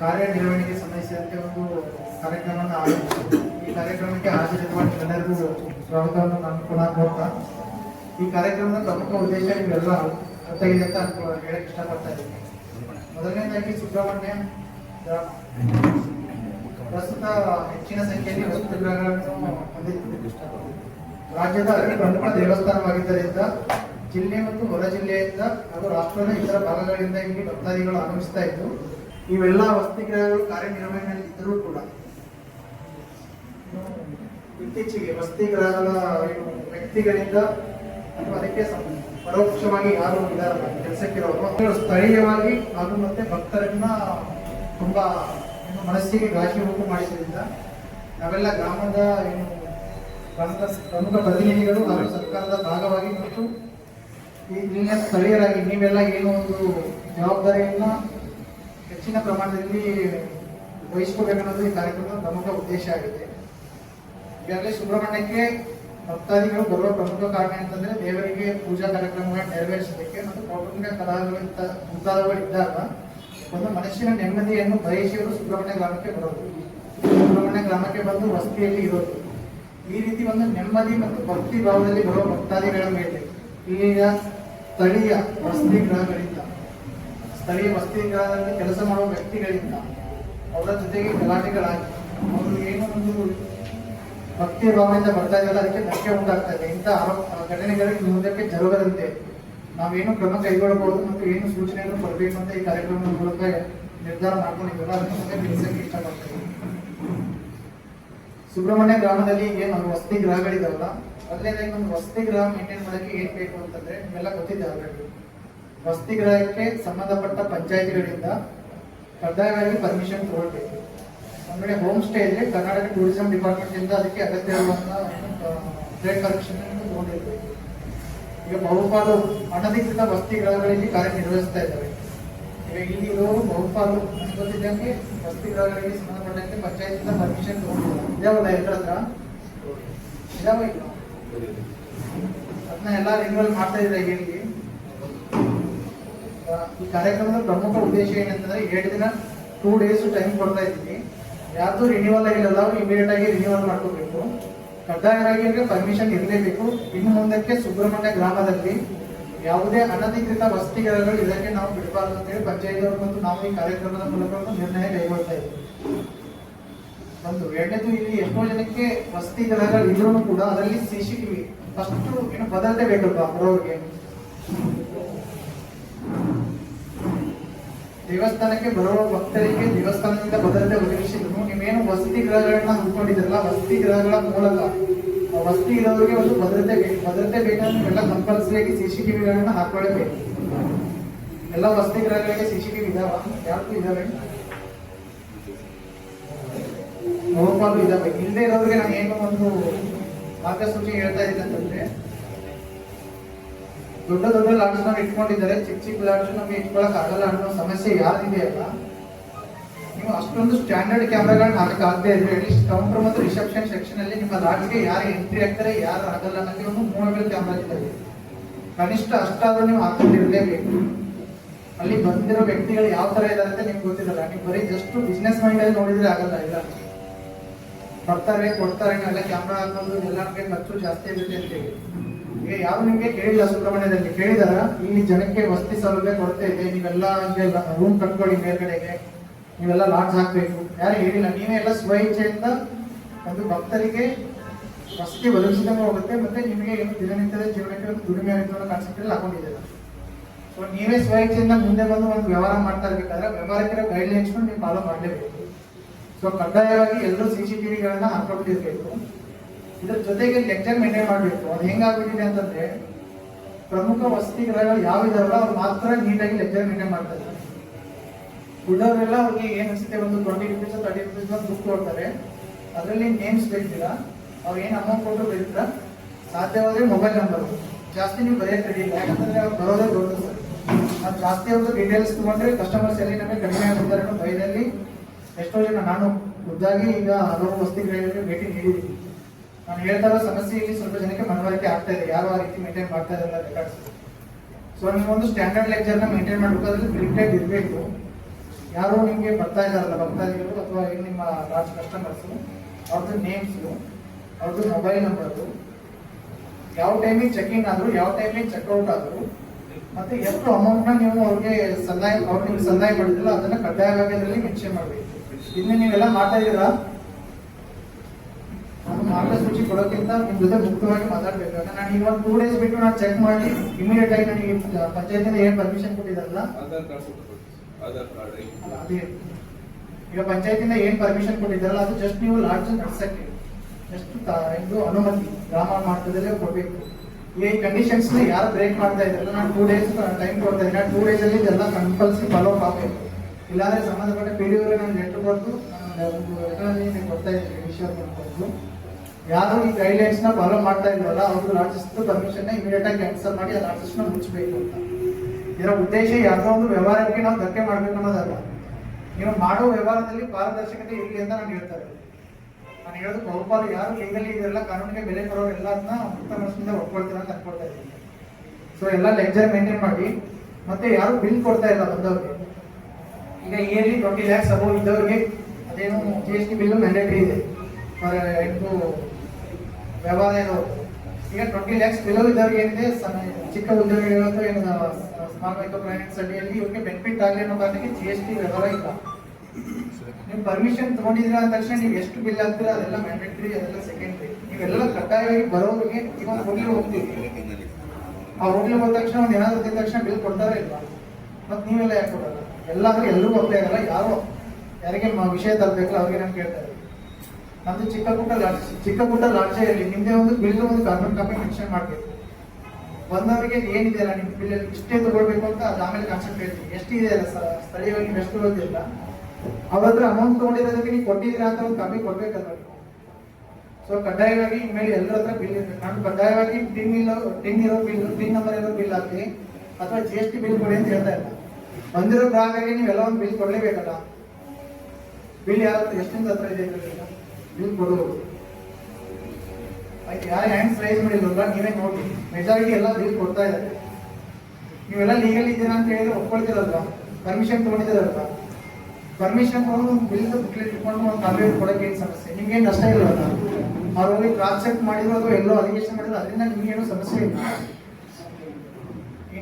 ಕಾರ್ಯನಿರ್ವಹಣೆಗೆ ಸಂಬಂಧಿಸಿದಂತೆ ಒಂದು ಕಾರ್ಯಕ್ರಮವನ್ನು ಆಯೋಜಿಸಿದ್ದು ಈ ಕಾರ್ಯಕ್ರಮಕ್ಕೆ ಹಾಜರಿರುವ ಎಲ್ಲರಿಗೂ ಸ್ವಾಗತವನ್ನು ನಾನು ಪುನಃ ಕೋರ್ತಾ. ಈ ಕಾರ್ಯಕ್ರಮದ ಪ್ರಮುಖ ಉದ್ದೇಶ ನೀವೆಲ್ಲ ಗೊತ್ತಾಗಿದೆ ಅಂತ ಹೇಳಕ್ ಇಷ್ಟಪಡ್ತಾ ಇದ್ದೀನಿ. ಮೊದಲನೇದಾಗಿ ಸುಬ್ರಹ್ಮಣ್ಯ ಪ್ರಸ್ತುತ ಹೆಚ್ಚಿನ ಸಂಖ್ಯೆಯಲ್ಲಿ ಹೊಂದಿದೆ ರಾಜ್ಯದ ಅತಿ ಪ್ರಮುಖ ದೇವಸ್ಥಾನವಾಗಿದ್ದರಿಂದ ಜಿಲ್ಲೆ ಮತ್ತು ಹೊರ ಜಿಲ್ಲೆಯಿಂದ ಹಾಗೂ ರಾಷ್ಟ್ರದ ಇತರ ಭಾಗಗಳಿಂದ ಇಲ್ಲಿ ಭಕ್ತಾದಿಗಳು ಆಗಮಿಸ್ತಾ ಇದ್ದು ಇವೆಲ್ಲ ವಸತಿಗೃಹಗಳು ಕಾರ್ಯನಿರ್ವಹಣೆಯಲ್ಲಿ ಇದ್ದರೂ ಕೂಡ ಇತ್ತೀಚೆಗೆ ಏನು ವ್ಯಕ್ತಿಗಳಿಂದ ಅದಕ್ಕೆ ಪರೋಕ್ಷವಾಗಿ ಯಾರು ಇದಾರಲ್ಲ, ಕೆಲಸಕ್ಕಿರೋರು ಸ್ಥಳೀಯವಾಗಿ ಹಾಗೂ ಮತ್ತೆ ಭಕ್ತರನ್ನ ತುಂಬಾ ಮನಸ್ಸಿಗೆ ಘಾಸಿ ಉಂಟು ಮಾಡಿದ್ರಿಂದ ನಾವೆಲ್ಲ ಗ್ರಾಮದ ಏನು ಗ್ರಾಮದ ಪ್ರಮುಖ ಪ್ರತಿನಿಧಿಗಳು ಹಾಗೂ ಸರ್ಕಾರದ ಭಾಗವಾಗಿ ಮತ್ತು ಇಲ್ಲಿನ ಸ್ಥಳೀಯರಾಗಿ ನೀವೆಲ್ಲ ಏನೋ ಒಂದು ಜವಾಬ್ದಾರಿಯನ್ನ ಹೆಚ್ಚಿನ ಪ್ರಮಾಣದಲ್ಲಿ ವಹಿಸ್ಕೋಬೇಕನ್ನೋದು ಈ ಕಾರ್ಯಕ್ರಮದ ಪ್ರಮುಖ ಉದ್ದೇಶ ಆಗಿದೆ. ಈಗಾಗಲೇ ಸುಬ್ರಹ್ಮಣ್ಯಕ್ಕೆ ಭಕ್ತಾದಿಗಳು ಬರುವ ಪ್ರಮುಖ ಕಾರಣ ಅಂತಂದ್ರೆ ದೇವರಿಗೆ ಪೂಜಾ ಕಾರ್ಯಕ್ರಮಗಳನ್ನು ನೆರವೇರಿಸಲಿಕ್ಕೆ ಮತ್ತು ಕೌಟುಂಬಿಕ ಕಲಾವಿದ ಮುಂತಾದವುಗಳಿದ್ದಾಗ ಒಂದು ಮನಸ್ಸಿನ ನೆಮ್ಮದಿಯನ್ನು ಬಯಸಿಯವರು ಸುಬ್ರಹ್ಮಣ್ಯ ಗ್ರಾಮಕ್ಕೆ ಬರೋದು. ಸುಬ್ರಹ್ಮಣ್ಯ ಗ್ರಾಮಕ್ಕೆ ಬಂದು ವಸತಿಯಲ್ಲಿ ಇರೋದು. ಈ ರೀತಿ ಒಂದು ನೆಮ್ಮದಿ ಮತ್ತು ಭಕ್ತಿ ಭಾವದಲ್ಲಿ ಬರುವ ಭಕ್ತಾದಿಗಳ ಮೇಲೆ ಇಲ್ಲಿಯ ಸ್ಥಳೀಯ ವಸತಿ ಗೃಹಗಳಿಂದ ಸ್ಥಳೀಯ ವಸತಿ ಗೃಹದಲ್ಲಿ ಕೆಲಸ ಮಾಡುವ ವ್ಯಕ್ತಿಗಳಿಂದ ಅವರ ಜೊತೆಗೆ ಗಲಾಟೆಗಳಾಗಿ ಅವರು ಏನು ಒಂದು ಭಕ್ತಿ ಭಾವನೆಯಿಂದ ಬರ್ತಾ ಇದೆಯಲ್ಲ ಅದಕ್ಕೆ ಧಕ್ಕೆ ಉಂಟಾಗ್ತಾ ಇದೆ. ಇಂಥ ಘಟನೆಗಳಿಗೆ ಮುಂದಕ್ಕೆ ಜರುಗದಂತೆ ನಾವೇನು ಕ್ರಮ ಕೈಗೊಳ್ಳಬಹುದು ಮತ್ತು ಏನು ಸೂಚನೆಯನ್ನು ಕೊಡಬೇಕು ಅಂತ ಈ ಕಾರ್ಯಕ್ರಮದ ಮೂಲಕ ನಿರ್ಧಾರ ಮಾಡ್ಕೊಂಡಿದ್ದೀವಲ್ಲ ಅದರ ಮುಂದೆ ತಿಳಿಸಕ್ಕೆ ಇಷ್ಟಪಡ್ತೇವೆ ಸುಬ್ರಹ್ಮಣ್ಯ ಗ್ರಾಮದಲ್ಲಿ ಏನು ವಸತಿ ಗೃಹಗಳಿದಾವಲ್ಲ ಮೊದಲನೇದಾಗಿ ಒಂದು ವಸತಿ ಗೃಹ ಮೇಂಟೈನ್ ಮಾಡೋಕ್ಕೆ ಏನು ಬೇಕು ಅಂತಂದ್ರೆ ನಿಮ್ಮೆಲ್ಲ ಗೊತ್ತಿದೆ ವಸತಿ ಗೃಹಕ್ಕೆ ಸಂಬಂಧಪಟ್ಟ ಪಂಚಾಯತಿಗಳಿಂದ ಕಡ್ಡಾಯವಾಗಿ ಪರ್ಮಿಷನ್ ತಗೊಳ್ಬೇಕು ಆಮೇಲೆ ಹೋಮ್ ಸ್ಟೇ ಇದ್ರೆ ಕರ್ನಾಟಕ ಟೂರಿಸಂ ಡಿಪಾರ್ಟ್ಮೆಂಟ್ ಇಂದ ಅದಕ್ಕೆ ಅಗತ್ಯ ಇರುವಂತಹ ಟ್ರೇಡ್ ಪರ್ಮಿಷನ್ ತಗೊಂಡಿರ್ಬೇಕು ಈಗ ಬಹುಪಾಲು ಅನಧಿಕೃತ ವಸತಿ ಗೃಹಗಳಲ್ಲಿ ಕಾರ್ಯನಿರ್ವಹಿಸ್ತಾ ಇದ್ದಾರೆ. ಈಗ ಇಲ್ಲಿರೋ ಬಹುಪಾಲು ಗೊತ್ತಿದ್ದಂಗೆ ವಸತಿ ಗೃಹಗಳಿಗೆ ಸಂಬಂಧಪಟ್ಟಂತೆ ಪಂಚಾಯತಿಂದ ಪರ್ಮಿಷನ್ ತಗೊಂಡಿಲ್ಲ ಇದಾವಲ್ಲ ಎಲ್ಲರ ಹತ್ರ? ಇದಾವ ಅದನ್ನ ಎಲ್ಲ ರಿನ್ಯೂವಲ್ ಮಾಡ್ತಾ ಇದ್ದಾರೆ ಆ, ಈ ಕಾರ್ಯಕ್ರಮದ ಪ್ರಮುಖ ಉದ್ದೇಶ ಏನಂತಂದ್ರೆ ಎರಡು ದಿನ ಟೂ ಡೇಸ್ ಟೈಮ್ ಕೊಡ್ತಾ ಇದ್ದೀವಿ. ಯಾರ್ದು ರಿನ್ಯೂವಲ್ ಆಗಿರಲ್ಲ ಅವ್ರು ಇಮಿಡಿಯೇಟ್ ಆಗಿ ರಿನ್ಯೂವಲ್ ಮಾಡ್ಕೋಬೇಕು. ಕಡ್ಡಾಯವಾಗಿ ಅಂದ್ರೆ ಪರ್ಮಿಷನ್ ಇರಲೇಬೇಕು. ಇನ್ನು ಮುಂದಕ್ಕೆ ಸುಬ್ರಹ್ಮಣ್ಯ ಗ್ರಾಮದಲ್ಲಿ ಯಾವುದೇ ಅನಧಿಕೃತ ವಸತಿಗೃಹಗಳು ಇದಕ್ಕೆ ನಾವು ಬಿಡಬಾರ್ದು ಅಂತೇಳಿ ಪಂಚಾಯತ್ ಮತ್ತು ನಾವು ಈ ಕಾರ್ಯಕ್ರಮದ ಮೂಲಕ ನಿರ್ಣಯ ಕೈಗೊಳ್ತಾ ಇದ್ದೀವಿ. ಒಂದು ಎರಡನೇದು ಇಲ್ಲಿ ಎಷ್ಟೋ ಜನಕ್ಕೆ ವಸತಿ ಗೃಹಗಳು ಇದ್ರೂ ಕೂಡ ಅದರಲ್ಲಿ ಸಿ ಸಿ ಟಿವಿ ಫಸ್ಟ್ ಏನು ಭದ್ರತೆ ಬೇಕಪ್ಪ ಬರೋರಿಗೆ ದೇವಸ್ಥಾನಕ್ಕೆ ಬರುವ ಭಕ್ತರಿಗೆ ದೇವಸ್ಥಾನದಿಂದ ಭದ್ರತೆ ಒದಗಿಸಿದ್ರು ನೀವೇನು ವಸತಿ ಗೃಹಗಳನ್ನ ಹಮ್ಮಿಕೊಂಡಿದ್ರಲ್ಲ ವಸತಿ ಗೃಹಗಳ ಮೂಲಕ ವಸತಿ ಇರೋರಿಗೆ ಒಂದು ಭದ್ರತೆ ಬೇಕು. ಭದ್ರತೆ ಬೇಕಂದ್ರೆ ಎಲ್ಲ ಕಂಪಲ್ಸರಿಯಾಗಿ ಸಿ ಸಿ ಟಿವಿಗಳನ್ನ ಹಾಕೊಳ್ಳಬೇಕು ಎಲ್ಲ ವಸತಿ ಗೃಹಗಳಿಗೆ ಸಿ ಸಿ ಟಿವಿ ಇದಾವ? ಯಾವ್ದು ಇದಾವೆ? ನೋಡ್ಕೊಂಡು ಇದಾವೆ. ಇಲ್ಲದೆ ಇರೋರಿಗೆ ನಾನು ಏನು ಒಂದು ಮಾರ್ಗಸೂಚಿ ಹೇಳ್ತಾ ಇದ್ದೀನಿ ಅಂತಂದ್ರೆ ದೊಡ್ಡ ದೊಡ್ಡ ಲಾಡ್ಜ್ ನಾವು ಇಟ್ಕೊಂಡಿದ್ದಾರೆ, ಚಿಕ್ಕ ಚಿಕ್ಕ ಲಾಡ್ಜ್ ನಮಗೆ ಇಟ್ಕೊಳಕ್ ಆಗಲ್ಲ ಅನ್ನೋ ಸಮಸ್ಯೆ ಯಾರಿದೆಯಲ್ಲ ನೀವು ಅಷ್ಟೊಂದು ಸ್ಟ್ಯಾಂಡರ್ಡ್ ಕ್ಯಾಮ್ರಾಗಳನ್ನ ಹಾಕಕ್ ಆಗದೆ ಇದ್ರೆ ಅಟ್ಲೀಸ್ಟ್ ಕೌಂಟರ್ ಮತ್ತು ರಿಸೆಪ್ಷನ್ ಸೆಕ್ಷನ್ ಅಲ್ಲಿ ನಿಮ್ಮ ಲಾಡ್ಜ್ಗೆ ಯಾರು ಎಂಟ್ರಿ ಆಗ್ತಾರೆ, ಯಾರು ಆಗಲ್ಲ ಅನ್ನೋದೇ ಒಂದು ಮೂವಲ್ ಕ್ಯಾಮ್ರಾ ಇದ್ದಾವೆ. ಕನಿಷ್ಠ ಅಷ್ಟಾದ್ರೂ ನೀವು ಹಾಕೊಂಡಿರ್ಲೇಬೇಕು. ಅಲ್ಲಿ ಬಂದಿರೋ ವ್ಯಕ್ತಿಗಳು ಯಾವ ತರ ಇದಾರೆ ಅಂತ ನಿಮ್ಗೆ ಗೊತ್ತಿರಲ್ಲ ನೀವು ಬರೀ ಜಸ್ಟ್ ಬಿಸ್ನೆಸ್ ಮೈಂಡ್ ಅಲ್ಲಿ ನೋಡಿದ್ರೆ ಆಗಲ್ಲ ಇಲ್ಲ ಬರ್ತಾರೆ, ಕೊಡ್ತಾರೆ ಎಲ್ಲ ಕ್ಯಾಮ್ರಾ ಹಾಕೊಂಡು ಎಲ್ಲ ಖರ್ಚು ಜಾಸ್ತಿ ಆಗುತ್ತೆ ಅಂತ ಹೇಳಿ. ಈಗ ನಿಮಗೆ ಕೇಳಿಲ್ಲ ಸುಬ್ರಹ್ಮಣ್ಯದಲ್ಲಿ? ಕೇಳಿದಾರ? ಇಲ್ಲಿ ಜನಕ್ಕೆ ವಸತಿ ಸೌಲಭ್ಯ ಕೊಡ್ತಾ ಇದೆ. ನೀವೆಲ್ಲ ಹಿಂಗೆ ರೂಮ್ ಕಟ್ಕೊಳ್ಳಿ ಮೇಲ್ಗಡೆಗೆ. ನೀವೆಲ್ಲ ಲಾಡ್ಜ್ ಹಾಕ್ಬೇಕು. ಯಾರು ಹೇಳಿಲ್ಲ? ನೀವೇ ಎಲ್ಲ ಸ್ವಇಚ್ಛೆಯಿಂದ ಒಂದು ಭಕ್ತರಿಗೆ ವಸತಿ ಒದಗಿಸಿದಂಗೆ ಹೋಗುತ್ತೆ. ಮತ್ತೆ ನಿಮಗೆ ಏನು ದಿನನಿತ್ಯದ ಜೀವನಕ್ಕೆ ಒಂದು ದುಡಿಮೆ ಅನ್ನೋ ಕಾನ್ಸೆಪ್ಟ್ ಹಾಕೊಂಡಿದ್ದೀರ. ಸೊ ನೀವೇ ಸ್ವಇಚ್ಛೆಯಿಂದ ಮುಂದೆ ಬಂದು ಒಂದು ವ್ಯವಹಾರ ಮಾಡ್ತಾ ಇರ್ಬೇಕಾದ್ರೆ ವ್ಯವಹಾರಕ್ಕೆ ಗೈಡ್ಲೈನ್ಸ್ ನೀವು ಫಾಲೋ ಮಾಡಲೇಬೇಕು. ಸೊ ಕಡ್ಡಾಯವಾಗಿ ಎಲ್ಲರೂ ಸಿ ಸಿ ಟಿವಿಗಳನ್ನ ಹಾಕೊಂಡಿರ್ಬೇಕು ಇದ್ರ ಜೊತೆಗೆ ಲೆಕ್ಚರ್ ಮೇಂಟೈನ್ ಮಾಡಬೇಕು. ಅದು ಹೆಂಗಾಗ್ಬಿಟ್ಟಿದೆ ಅಂತಂದ್ರೆ ಪ್ರಮುಖ ವಸತಿ ಗೃಹಗಳು ಯಾವ ಇದಾವಲ್ಲ, ಅವ್ರು ಮಾತ್ರ ನೀಟಾಗಿ ಲೆಕ್ಚರ್ ಮೇಂಟೈನ್ ಮಾಡ್ತಾ ಇದ್ದಾರೆ. ಉಳ್ಳವರೆಲ್ಲ ಅವ್ರಿಗೆ ಏನ್ ಅನ್ಸುತ್ತೆ ಒಂದು twenty rupees thirty rupees book ಕೊಡ್ತಾರೆ. ಅದರಲ್ಲಿ ನೇಮ್ಸ್ ಬೇಕಿಲ್ಲ. ಅವ್ರು ಏನು ಅಮೌಂಟ್ ಕೊಟ್ಟು ಬೇಕಿಲ್ಲ. ಸಾಧ್ಯವಾದ್ರೆ ಮೊಬೈಲ್ ನಂಬರ್ ಜಾಸ್ತಿ ನೀವು ಬರೆಯೋಕೆ ಕಡಿಯಿಲ್ಲ ಯಾಕಂದ್ರೆ ಅವ್ರು ಬರೋದೇ ದೊಡ್ಡದು ನಾವು ಜಾಸ್ತಿ ಅವ್ರದ್ದು ಡೀಟೇಲ್ಸ್ ತಗೊಂಡ್ರೆ ಕಸ್ಟಮರ್ಸ್ ಎಲ್ಲಿ ನಮಗೆ ಕಡಿಮೆ ಆಗುತ್ತಾರೆ ಅನ್ನೋ ಭಯದಲ್ಲಿ ಎಷ್ಟೋ ಜನ ನಾನು ಖುದ್ದಾಗಿ ಈಗ ಹಲವು ವಸತಿಗಳಿಗೆ ಭೇಟಿ ನೀಡಿದ್ದೀನಿ. ನಾನು ಹೇಳ್ತಾ ಇರೋ ಸಮಸ್ಯೆ ಇಲ್ಲಿ ಸ್ವಲ್ಪ ಜನಕ್ಕೆ ಮನವರಿಕೆ ಆಗ್ತಾ ಇದೆ. ಯಾರು ಆ ರೀತಿ ಮೇಂಟೈನ್ ಮಾಡ್ತಾ ಇರಲ್ಲ ರೆಕಾರ್ಡ್ಸ್ ಸೊ ನೀವು ಒಂದು ಸ್ಟ್ಯಾಂಡರ್ಡ್ ಲೆಕ್ಚರ್ನ ಮೇಂಟೈನ್ ಮಾಡಬೇಕಾದ್ರೆ ಪ್ರಿಂಟೆಡ್ ಇರಬೇಕು. ಯಾರು ನಿಮಗೆ ಬರ್ತಾ ಇದ್ದಾರಲ್ಲ ಬರ್ತಾ ಇದ್ರು ಅಥವಾ ಏನು ನಿಮ್ಮ ಲಾಸ್ಟ್ ಕಸ್ಟಮರ್ಸು ಅವ್ರದ್ದು ನೇಮ್ಸು ಅವ್ರದ್ದು ಮೊಬೈಲ್ ನಂಬರು ಯಾವ ಟೈಮಿಗೆ ಚೆಕಿಂಗ್ ಆದ್ರು, ಯಾವ ಟೈಮಿಗೆ ಚೆಕ್ಔಟ್ ಆದ್ರು, ಮತ್ತೆ ಎಷ್ಟು ಅಮೌಂಟ್ನ ನೀವು ಅವ್ರಿಗೆ ಸಂದಾಯ ಅವ್ರು ನಿಮ್ಗೆ ಸಂದಾಯ ಮಾಡಿದ್ರಲ್ಲ, ಅದನ್ನ ಕಡ್ಡಾಯವಾಗಿ ಅದರಲ್ಲಿ ಮೆನ್ಷನ್ ಮಾಡಬೇಕು. ಇನ್ನು ನೀವೆಲ್ಲ ಮಾಡ್ತಾ ಇದ್ದೀರಾ? ಮಾರ್ಗಸೂಚಿ ಕೊಡೋಕ್ಕಿಂತ ನಿಮ್ ಜೊತೆ ಮುಕ್ತವಾಗಿ ಮಾತಾಡ್ಬೇಕು. ನಾನು ಈಗ ಒಂದು ಟೂ ಡೇಸ್ ಬಿಟ್ಟು ನಾನು ಚೆಕ್ ಮಾಡಿ ಇಮಿಡಿಯೇಟ್ ಆಗಿ ನನಗೆ ಪಂಚಾಯತಿಂದ ಏನ್ ಪರ್ಮಿಷನ್ ಕೊಟ್ಟಿದಾರಲ್ಲ ಆಧಾರ್ ಕಾರ್ಡ್ ಕೊಟ್ಟು ಆಧಾರ್ ಕಾರ್ಡ್ ಅದೇ. ಈಗ ಪಂಚಾಯತಿಂದ ಏನ್ ಪರ್ಮಿಷನ್ ಕೊಟ್ಟಿದ್ದಾರಲ್ಲ ಅದು ಜಸ್ಟ್ ನೀವು ಲಾಡ್ಜ್ ನಡ್ಸಕ್ಕೆ. ಜಸ್ಟ್ ಇದು ಅನುಮತಿ ಗ್ರಾಮ ಮಾರ್ಗದಲ್ಲೇ ಕೊಡ್ಬೇಕು. ಈ ಕಂಡೀಷನ್ಸ್ ಯಾರು ಬ್ರೇಕ್ ಮಾಡ್ತಾ ಇದ್ರಲ್ಲ ನಾನು ಟೂ ಡೇಸ್ ಟೈಮ್ ಕೊಡ್ತಾ ಇದ್ದೀನಿ. ಟೂ ಡೇಸ್ ಅಲ್ಲಿ ಇದೆಲ್ಲ ಕಂಪಲ್ಸರಿ ಫಾಲೋ ಅಪ್ ಆಗಬೇಕು. ಇಲ್ಲಾಂದ್ರೆ ಸಂಬಂಧಪಟ್ಟ ಪಿ ಡಿ ನಾನು ಲೆಟರ್ ಕೊಟ್ಟು ನಾನು ಕೊಡ್ತಾ ಇದ್ದೀನಿ ವಿಷಯ ಕೊಟ್ಟು ಯಾರು ಈ ಗೈಡ್ಲೈನ್ಸ್ನ ಫಾಲೋ ಮಾಡ್ತಾ ಇಲ್ವಲ್ಲ ಅವರು ಆರ್ಟಿಸ್ಟ್ ಪರ್ಮಿಷನ್ ಇಮಿಡಿಯೇಟ್ ಆಗಿ ಕ್ಯಾನ್ಸಲ್ ಮಾಡಿ ಅದು ಆರ್ಟಿಸ್ಟ್ನ ಮುಚ್ಚಬೇಕು ಅಂತ. ಇದರ ಉದ್ದೇಶ ಯಾವುದೋ ಒಂದು ವ್ಯವಹಾರಕ್ಕೆ ನಾವು ಧಕ್ಕೆ ಮಾಡ್ಬೇಕು ಅನ್ನೋದಲ್ಲ. ನೀವು ಮಾಡೋ ವ್ಯವಹಾರದಲ್ಲಿ ಪಾರದರ್ಶಕತೆ ಇರಲಿ ಅಂತ ನಾನು ಹೇಳ್ತಾ ಇದ್ದೀನಿ ನಾನು ಹೇಳೋದು ಬಹುಪಾಲು ಯಾರು ಲೀಗಲಿ ಇದೆಲ್ಲ ಕಾನೂನಿಗೆ ಬೆಲೆ ಕೊಡೋರು ಎಲ್ಲರನ್ನ ಮುಕ್ತ ಮನಸ್ಸಿಂದ ಒಪ್ಕೊಳ್ತೀರ ಅಂತ ಅನ್ಕೊಳ್ತಾ ಇದ್ದೀನಿ. ಸೊ ಎಲ್ಲ ಲೆಕ್ಚರ್ ಮೇಂಟೈನ್ ಮಾಡಿ, ಮತ್ತೆ ಯಾರು ಬಿಲ್ ಕೊಡ್ತಾ ಇಲ್ಲ ಬಂದವ್ರಿಗೆ. ಈಗ ಇಯರ್ಲಿ ಟ್ವೆಂಟಿ ಲ್ಯಾಕ್ಸ್ ಅಬೌವ್ ಇದ್ದವ್ರಿಗೆ ಅದೇನು G S T bill mandatory ಇದೆ. ಫಾರ್ ಇದು ವ್ಯವಹಾರ ಇರೋರು ಈಗ ಟ್ವೆಂಟಿ ಲ್ಯಾಕ್ಸ್ ಬಿಲೋ ಇದ್ದವ್ರಿಗೆ ಏನಿದೆ? ಚಿಕ್ಕ ಉದ್ಯೋಗಿಗಳು ಅಂತ ಏನು ಸ್ಮಾಲ್ ಮೈಕ್ರೋ ಫೈನಾನ್ಸ್ ಅಡಿಯಲ್ಲಿ ಇವ್ರಿಗೆ ಬೆನಿಫಿಟ್ ಆಗಲಿ ಅನ್ನೋ ಕಾರಣಕ್ಕೆ ಜಿ ಎಸ್ ಟಿ ವ್ಯವಹಾರ ಇಲ್ಲ. ನೀವು ಪರ್ಮಿಷನ್ ತೊಗೊಂಡಿದ್ರ ಅಂದ ತಕ್ಷಣ ನೀವು ಎಷ್ಟು ಬಿಲ್ ಹಾಕ್ತೀರಾ, ಅದೆಲ್ಲ ಮ್ಯಾಂಡೇಟರಿ ಅದೆಲ್ಲ ಸೆಕೆಂಡ್ರಿ ನೀವೆಲ್ಲ ಕಡ್ಡಾಯವಾಗಿ ಬರೋರಿಗೆ ಇವಾಗ ಹೋಗ್ಲಿ ಹೋಗ್ತೀವಿ ಆ ಹೋಗ್ಲಿ ಹೋದ ತಕ್ಷಣ ಒಂದು ಏನಾದ್ರು ತಿಂದ ತಕ್ಷಣ ಬಿಲ್ ಕೊಡ್ತಾರೆ ಇಲ್ಲ ಮತ್ತೆ ನೀವೆಲ್ಲ ಯಾಕೆ ಕೊಡಲ್ಲ? ಅಂದ್ರೆ ಎಲ್ಲರೂ ಅಪ್ಲೈ ಆಗಲ್ಲ, ಯಾರು ಯಾರಿಗೆ ವಿಷಯ ತಲುಪಬೇಕಲ್ಲ ಅವ್ರಿಗೆ ನಾನು ಕೇಳ್ತಾ ಇದ್ದೀನಿ ನಮ್ದು ಚಿಕ್ಕ ಪುಟ್ಟ ಚಿಕ್ಕ ಪುಟ್ಟ ಲಾಡ್ಜೇ ಇರಲಿ ನಿಮ್ದೇ ಒಂದು ಬಿಲ್ ಒಂದು ಗವರ್ಮೆಂಟ್ ಕಂಪನಿ ಮೆನ್ಷನ್ ಮಾಡ್ಬೇಕು. ಬಂದವರಿಗೆ ಏನಿದೆಯಲ್ಲ ನಿಮ್ಮ ಬಿಲ್ ಇಷ್ಟೇ ತಗೊಳ್ಬೇಕು ಅಂತ ಅದು ಆಮೇಲೆ ಕಾನ್ಸೆಪ್ಟ್ ಹೇಳ್ತೀನಿ. ಇದೆ ಅಲ್ಲ ಸ್ಥಳೀಯವಾಗಿ ನೀವು ಎಷ್ಟು ಬರೋದಿಲ್ಲ ಅವ್ರ ಅಮೌಂಟ್ ತಗೊಂಡಿರೋದಕ್ಕೆ ನೀವು ಕೊಟ್ಟಿದ್ದೀರಾ ಅಂತ ಒಂದು ಕಮ್ಮಿ ಕೊಡ್ಬೇಕಲ್ಲ. ಸೊ ಕಡ್ಡಾಯವಾಗಿ ಇನ್ಮೇಲೆ ಎಲ್ಲರ ಹತ್ರ ಬಿಲ್ ಇರ್ತದೆ ನಾನು ಕಡ್ಡಾಯವಾಗಿ ಟಿನ್ ಇಲ್ಲ ಟಿನ್ ಇರೋ ಬಿಲ್, ಟಿನ್ ನಂಬರ್ ಇರೋ ಬಿಲ್ ಹಾಕಿ ಅಥವಾ ಜಿ ಎಸ್ ಟಿ ಬಿಲ್ ಕೊಡಿ ಅಂತ ಹೇಳ್ತಾ ಇಲ್ಲ ಬಂದಿರೋ ಗ್ರಾಹಕರಿಗೆ ನೀವೆಲ್ಲ ಒಂದು ಬಿಲ್ ಕೊಡಲೇಬೇಕಲ್ಲ. ಬಿಲ್ ಯಾರ ಎಷ್ಟಿಂದ ಹತ್ರ ಇದೆ ಬಿಲ್ ಕೊಡೋದು ಯಾರು ಹ್ಯಾಂಡ್ಸ್ ರೈಸ್ ಮಾಡಿಲ್ವಲ್ಲ ನೀವೇ ನೋಡಿ. ಮೆಜಾರಿಟಿ ಎಲ್ಲ ಬಿಲ್ ಕೊಡ್ತಾ ಇದ್ದಾರೆ. ನೀವೆಲ್ಲ ಲೀಗಲ್ ಇದ್ದೀರಾ ಅಂತ ಹೇಳಿದ್ರೆ ಒಪ್ಕೊಳ್ತೀರಲ್ವಾ ಪರ್ಮಿಷನ್ ತಗೊಂಡಿದ್ದೀರಲ್ವಾ? ಪರ್ಮಿಷನ್ ತಗೊಂಡು ಬಿಲ್ ಬುಕ್ಲೆಟ್ ಇಟ್ಕೊಂಡು ಒಂದು ಕಾಪಿ ಕೊಡಕ್ಕೆ ಏನು ಸಮಸ್ಯೆ? ನಿಮ್ಗೇನು ಕಷ್ಟ ಇಲ್ಲವಲ್ಲ ಅವ್ರು ಹೋಗಿ ಕ್ರಾಸ್ ಚೆಕ್ ಅಥವಾ ಎಲ್ಲೋ ಅಲಿಗೇಷನ್ ಮಾಡಿದ್ರು ಅದರಿಂದ ನಿಮ್ಗೇನು ಸಮಸ್ಯೆ ಇಲ್ಲ.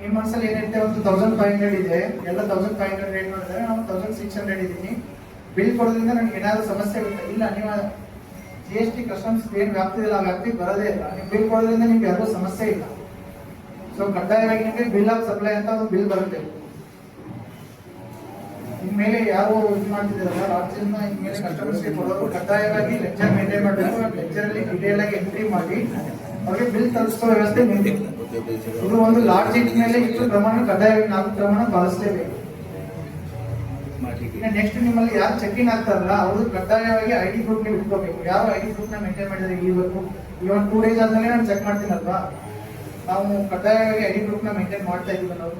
ನಿಮ್ಮ ಮನಸ್ಸಲ್ಲಿ ಏನಿರುತ್ತೆ? ಒಂದು ತೌಸಂಡ್ ಫೈವ್ ಹಂಡ್ರೆಡ್ ಇದೆ. ಎಲ್ಲ ತೌಸಂಡ್ ಫೈವ್ ಹಂಡ್ರೆಡ್ ರೇಟ್ ಮಾಡಿದ್ರೆ ನಾವು ತೌಸಂಡ್ ಸಿಕ್ಸ್ ಹಂಡ್ರೆಡ್ ಇದ್ದೀನಿ. ಬಿಲ್ ಕೊಡೋದ್ರಿಂದ ನನಗೆ ಏನಾದ್ರೂ ಸಮಸ್ಯೆ ಆಗುತ್ತೆ ಇಲ್ಲ, ನೀವು ಜಿ ಎಸ್ ಟಿ ಕಸ್ಟಮ್ಸ್ ಏನು ವ್ಯಾಪ್ತಿ ಇಲ್ಲ, ಆ ವ್ಯಾಪ್ತಿಗೆ ಬರೋದೇ ಇಲ್ಲ. ನೀವು ಬಿಲ್ ಕೊಡೋದ್ರಿಂದ ನಿಮ್ಗೆ ಯಾರಿಗೂ ಸಮಸ್ಯೆ ಇಲ್ಲ. ಸೊ ಕಡ್ಡಾಯವಾಗಿ ನಿಮಗೆ ಬಿಲ್ ಆಫ್ ಸಪ್ಲೈ ಅಂತ ಒಂದು ಬಿಲ್ ಬರುತ್ತೆ. ಇನ್ಮೇಲೆ ಯಾರು ಇದು ಮಾಡ್ತಿದ್ದಾರಲ್ಲ ರಾಜ್ಯದಿಂದ ಇನ್ಮೇಲೆ ಕಸ್ಟಮರ್ಸ್ಗೆ ಕೊಡೋರು ಕಡ್ಡಾಯವಾಗಿ ಲೆಕ್ಚರ್ ಮೇಂಟೈನ್ ಮಾಡಬೇಕು. ಲೆಕ್ಚರ್ ಅಲ್ಲಿ ಡೀಟೇಲ್ ಆಗಿ ಎಂಟ್ರಿ ಮಾಡಿ, ಅವ್ರಿಗೆ ಬಿಲ್ ತರಿಸ್ಕೊಳ್ಳೋ ವ್ಯವಸ್ಥೆ ನೀಡಿ ಇದು ಒಂದು ಲಾಡ್ಜ್ ಮೇಲೆ ಇಷ್ಟು ಪ್ರಮಾಣ ಕಡ್ಡಾಯವಾಗಿ ನಾಲ್ಕು ಪ್ರಮಾಣ ಪಾಲಿಸಲೇಬೇಕು ಈಗ ನೆಕ್ಸ್ಟ್ ನಿಮ್ಮಲ್ಲಿ ಯಾರು ಚೆಕ್ ಇನ್ ಆಗ್ತಾರಲ್ಲ ಅವರು ಕಡ್ಡಾಯವಾಗಿ ಐ ಡಿ ಪ್ರೂಫ್ ನೀವು ಇಟ್ಕೋಬೇಕು ಯಾವ ಐ ಡಿ ಗ್ರೂಪ್ನ ಮೇಂಟೈನ್ ಮಾಡಿದ್ರೆ ಈವರೆಗೂ ಇವನ್ ಒಂದು ಟೂ ಡೇಸ್ ಆದ್ಮೇಲೆ ನಾನು ಚೆಕ್ ಮಾಡ್ತೀನಲ್ವಾ? ನಾವು ಕಡ್ಡಾಯವಾಗಿ ಐ ಡಿ ಗ್ರೂಪ್ನ ಮೇಂಟೈನ್ ಮಾಡ್ತಾ ಇದೀವಿ ನಾವು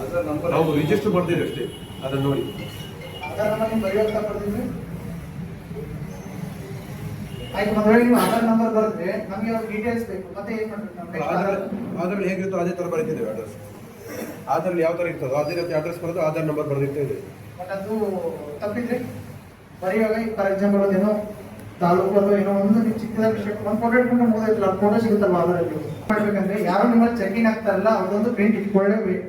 ಆಧಾರ್ ನಂಬರ್ ನಾವು ರಿಜಿಸ್ಟರ್ ಮಾಡ್ತೀವಿ ಅಷ್ಟೇ ಅದನ್ನ ನೋಡಿ. ಆಧಾರ್ ನಂಬರ್ ನೀವು ಬರೆಯೋಕೆ ಬರ್ತೀವಿ ಆಯ್ತು ಮದುವೆ ನೀವು ಆಧಾರ್ ನಂಬರ್ ಬರೆದ್ರೆ ನಮಗೆ ಅವ್ರ ಡೀಟೇಲ್ಸ್ ಬೇಕು. ಮತ್ತೆ ಏನ್ ಮಾಡ್ಬೇಕು? ಆಧಾರ್- ಆಧಾರ್ ಹೇಗಿರುತ್ತೋ ಅದೇ ತರ ಬರೀತಿದ್ದೇವೆ ಅಡ್ರೆಸ್ ಆಧಾರ್ ಯಾವ ತರ ಇರ್ತದೋ ಅದೇ ರೀತಿ ಅಡ್ರೆಸ್ ಬರೋದು ಆಧಾರ್ ನಂಬರ್ ಬರೆದಿರ್ತೇವೆ ಬಟ್ ಅದು ತಪ್ಪಿದ್ರೆ ಬರೆಯುವಾಗ ಫಾರ್ ಎಕ್ಸಾಂಪಲ್ ಅದೇನೋ ತಾಲೂಕು ಅಥವಾ ಏನೋ ಒಂದು ಚಿಕ್ಕದಾಗಿ ವಿಷಯ ಒಂದು ಫೋಟೋ ಇಟ್ಕೊಂಡು ಮುಗಿದಿಲ್ಲ ಫೋಟೋ ಸಿಗುತ್ತಲ್ವ ಅದರಲ್ಲಿ ಮಾಡ್ಬೇಕಂದ್ರೆ ಯಾರು ನಿಮ್ಮಲ್ಲಿ ಚೆಕ್ ಇನ್ ಆಗ್ತಾರಲ್ಲ ಅವ್ರದೊಂದು ಪ್ರಿಂಟ್ ಇಟ್ಕೊಳ್ಳೇಬೇಕು.